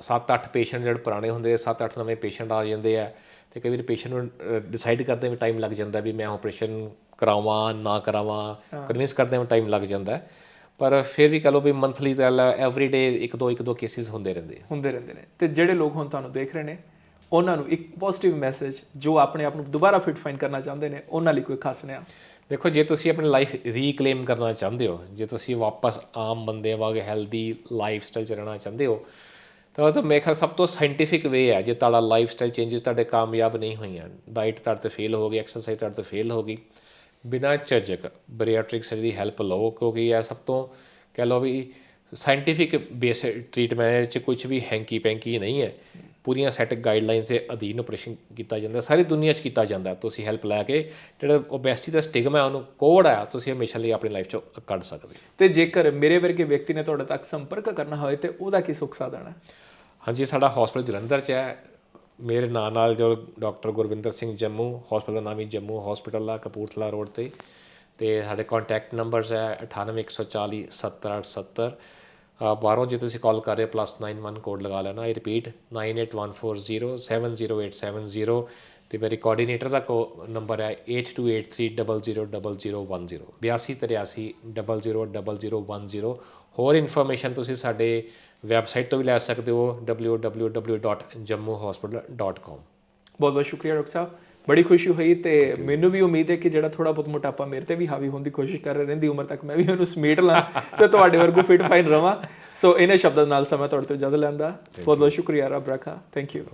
7-8 ਪੇਸ਼ੈਂਟ ਜਿਹੜੇ ਪੁਰਾਣੇ ਹੁੰਦੇ 7-8 ਨਵੇਂ ਪੇਸ਼ੈਂਟ ਆ ਜਾਂਦੇ ਆ। ਤੇ ਕਈ ਵਾਰ ਪੇਸ਼ੈਂਟ ਨੂੰ ਡਿਸਾਈਡ ਕਰਦੇ ਵਿੱਚ ਟਾਈਮ ਲੱਗ ਜਾਂਦਾ ਵੀ ਮੈਂ ਆਪਰੇਸ਼ਨ ਕਰਾਵਾਂ ਨਾ ਕਰਾਵਾਂ ਕਨਵਿੰਸ ਕਰਦੇ ਵਿੱਚ ਟਾਈਮ ਲੱਗ ਜਾਂਦਾ ਹੈ। ਪਰ ਫਿਰ ਵੀ ਕਹ ਲਓ ਵੀ ਮੰਥਲੀ ਤਾਂ ਐਵਰੀ ਡੇ ਇੱਕ ਦੋ ਇੱਕ ਦੋ ਕੇਸਿਸ ਹੁੰਦੇ ਰਹਿੰਦੇ ਆ। ਹੁੰਦੇ ਰਹਿੰਦੇ ਨੇ। ਤੇ ਜਿਹੜੇ ਲੋਕ ਹੁਣ ਤੁਹਾਨੂੰ ਦੇਖ ਰਹੇ ਨੇ ਉਹਨਾਂ ਨੂੰ ਇੱਕ ਪੋਜ਼ਿਟਿਵ ਮੈਸੇਜ ਜੋ ਆਪਣੇ ਆਪ ਨੂੰ ਦੁਬਾਰਾ ਫਿਟ ਫਾਈਨ ਕਰਨਾ ਚਾਹੁੰਦੇ ਨੇ ਉਹਨਾਂ ਲਈ ਕੋਈ ਖਾਸ ਨਿਆ ਦੇਖੋ ਜੇ ਤੁਸੀਂ ਆਪਣੀ ਲਾਈਫ ਰੀਕਲੇਮ ਕਰਨਾ ਚਾਹੁੰਦੇ ਹੋ ਜੇ ਤੁਸੀਂ ਵਾਪਸ ਆਮ ਬੰਦੇ ਵਾਂਗ ਹੈਲਦੀ ਲਾਈਫ ਸਟਾਈਲ ਚ ਰਹਿਣਾ ਚਾਹੁੰਦੇ ਹੋ ਤਾਂ ਉਹ ਤਾਂ ਮੇਰੇ ਖਿਆਲ ਸਭ ਤੋਂ ਸਾਇੰਟੀਫਿਕ ਵੇ ਹੈ ਜੇ ਤੁਹਾਡਾ ਲਾਈਫ ਸਟਾਈਲ ਚੇਂਜਸ ਤੁਹਾਡੇ ਕਾਮਯਾਬ ਨਹੀਂ ਹੋਈਆਂ ਡਾਈਟ ਤੁਹਾਡੇ ਤੇ ਫੇਲ ਹੋ ਗਈ ਐਕਸਰਸਾਈਜ਼ ਤੁਹਾਡੇ ਤੇ ਫੇਲ ਹੋ ਗਈ ਬਿਨਾਂ ਝਿਜਕ ਬਰੀਆਟ੍ਰਿਕ ਸਰਜਰੀ ਦੀ ਹੈਲਪ ਲਓ ਕਿਉਂਕਿ ਇਹ ਸਭ ਤੋਂ ਕਹਿ ਲਓ ਵੀ ਸਾਇੰਟੀਫਿਕ ਬੇਸ ਟ੍ਰੀਟਮੈਂਟ ਚ ਕੁਝ ਵੀ ਹੈਂਕੀ ਪੈਂਕੀ ਨਹੀਂ ਹੈ। ਪੂਰੀਆਂ ਸੈਟ ਗਾਈਡਲਾਈਨਸ ਦੇ ਅਧੀਨ ਆਪਰੇਸ਼ਨ ਕੀਤਾ ਜਾਂਦਾ ਸਾਰੀ ਦੁਨੀਆ 'ਚ ਕੀਤਾ ਜਾਂਦਾ ਤੁਸੀਂ ਹੈਲਪ ਲੈ ਕੇ ਜਿਹੜਾ ਓਬੈਸਿਟੀ ਦਾ ਸਟਿਗਮਾ ਹੈ ਉਹਨੂੰ ਕੋਡ ਆ ਤੁਸੀਂ ਹਮੇਸ਼ਾ ਲਈ ਆਪਣੀ ਲਾਈਫ 'ਚੋਂ ਕੱਢ ਸਕਦੇ ਤੇ ਜੇਕਰ ਮੇਰੇ ਵਰਗੇ ਵਿਅਕਤੀ ਨੇ ਤੁਹਾਡੇ ਤੱਕ ਸੰਪਰਕ ਕਰਨਾ ਹੋਵੇ ਤੇ ਉਹਦਾ ਕੀ ਸੁੱਖ ਸਾਧਨ ਹੈ? ਹਾਂਜੀ ਸਾਡਾ ਹਸਪੀਟਲ ਜਲੰਧਰ 'ਚ ਹੈ ਮੇਰੇ ਨਾਂ ਨਾਲ ਜੋ ਡਾਕਟਰ ਗੁਰਵਿੰਦਰ ਸਿੰਘ ਜੰਮੂ ਹਸਪੀਟਲ ਦਾ ਨਾਮ ਹੀ ਜੰਮੂ ਹਸਪੀਟਲ ਆ ਕਪੂਰਥਲਾ ਰੋਡ ਤੇ। ਤੇ ਸਾਡੇ ਕੰਟੈਕਟ ਨੰਬਰਸ ਹੈ 98140 70870 ਅ, ਬਾਹਰੋਂ ਜੇ ਤੁਸੀਂ ਕਾਲ ਕਰ ਰਹੇ ਹੋ +91 ਕੋਡ ਲਗਾ ਲੈਣਾ ਇਹ ਰਿਪੀਟ 9814070870 ਤੇ ਮੇਰੇ ਕੋਆਰਡੀਨੇਟਰ ਦਾ ਨੰਬਰ ਹੈ 8283000010 8283000010 ਹੋਰ ਇਨਫੋਰਮੇਸ਼ਨ ਤੁਸੀਂ ਸਾਡੇ ਵੈਬਸਾਈਟ ਤੋਂ ਵੀ ਲੈ ਸਕਦੇ ਹੋ www.jammuhospital.com ਬਹੁਤ ਬਹੁਤ ਸ਼ੁਕਰੀਆ ਡਾਕਟਰ ਸਾਹਿਬ। ਬੜੀ ਖੁਸ਼ੀ ਹੋਈ ਤੇ ਮੈਨੂੰ ਵੀ ਉਮੀਦ ਹੈ ਕਿ ਜਿਹੜਾ ਥੋੜਾ ਬਹੁਤ ਮੋਟਾਪਾ ਮੇਰੇ ਤੇ ਵੀ ਹਾਵੀ ਹੋਣ ਦੀ ਕੋਸ਼ਿਸ਼ ਕਰ ਰਿਹਾ ਰਹਿੰਦੀ ਉਮਰ ਤੱਕ ਮੈਂ ਵੀ ਉਹਨੂੰ ਸਮੇਟ ਲਾਂ ਤੇ ਤੁਹਾਡੇ ਵਰਗੂ ਫਿਟ ਫਾਈਨ ਰਵਾਂ। ਸੋ ਇਹਨਾਂ ਸ਼ਬਦਾਂ ਨਾਲ ਸਮਾਂ ਤੁਹਾਡੇ ਤੋਂ ਇਜਾਜ਼ਤ ਲੈਂਦਾ। ਬਹੁਤ ਬਹੁਤ ਸ਼ੁਕਰੀਆ ਰੱਬ ਰੱਖਾ। Thank you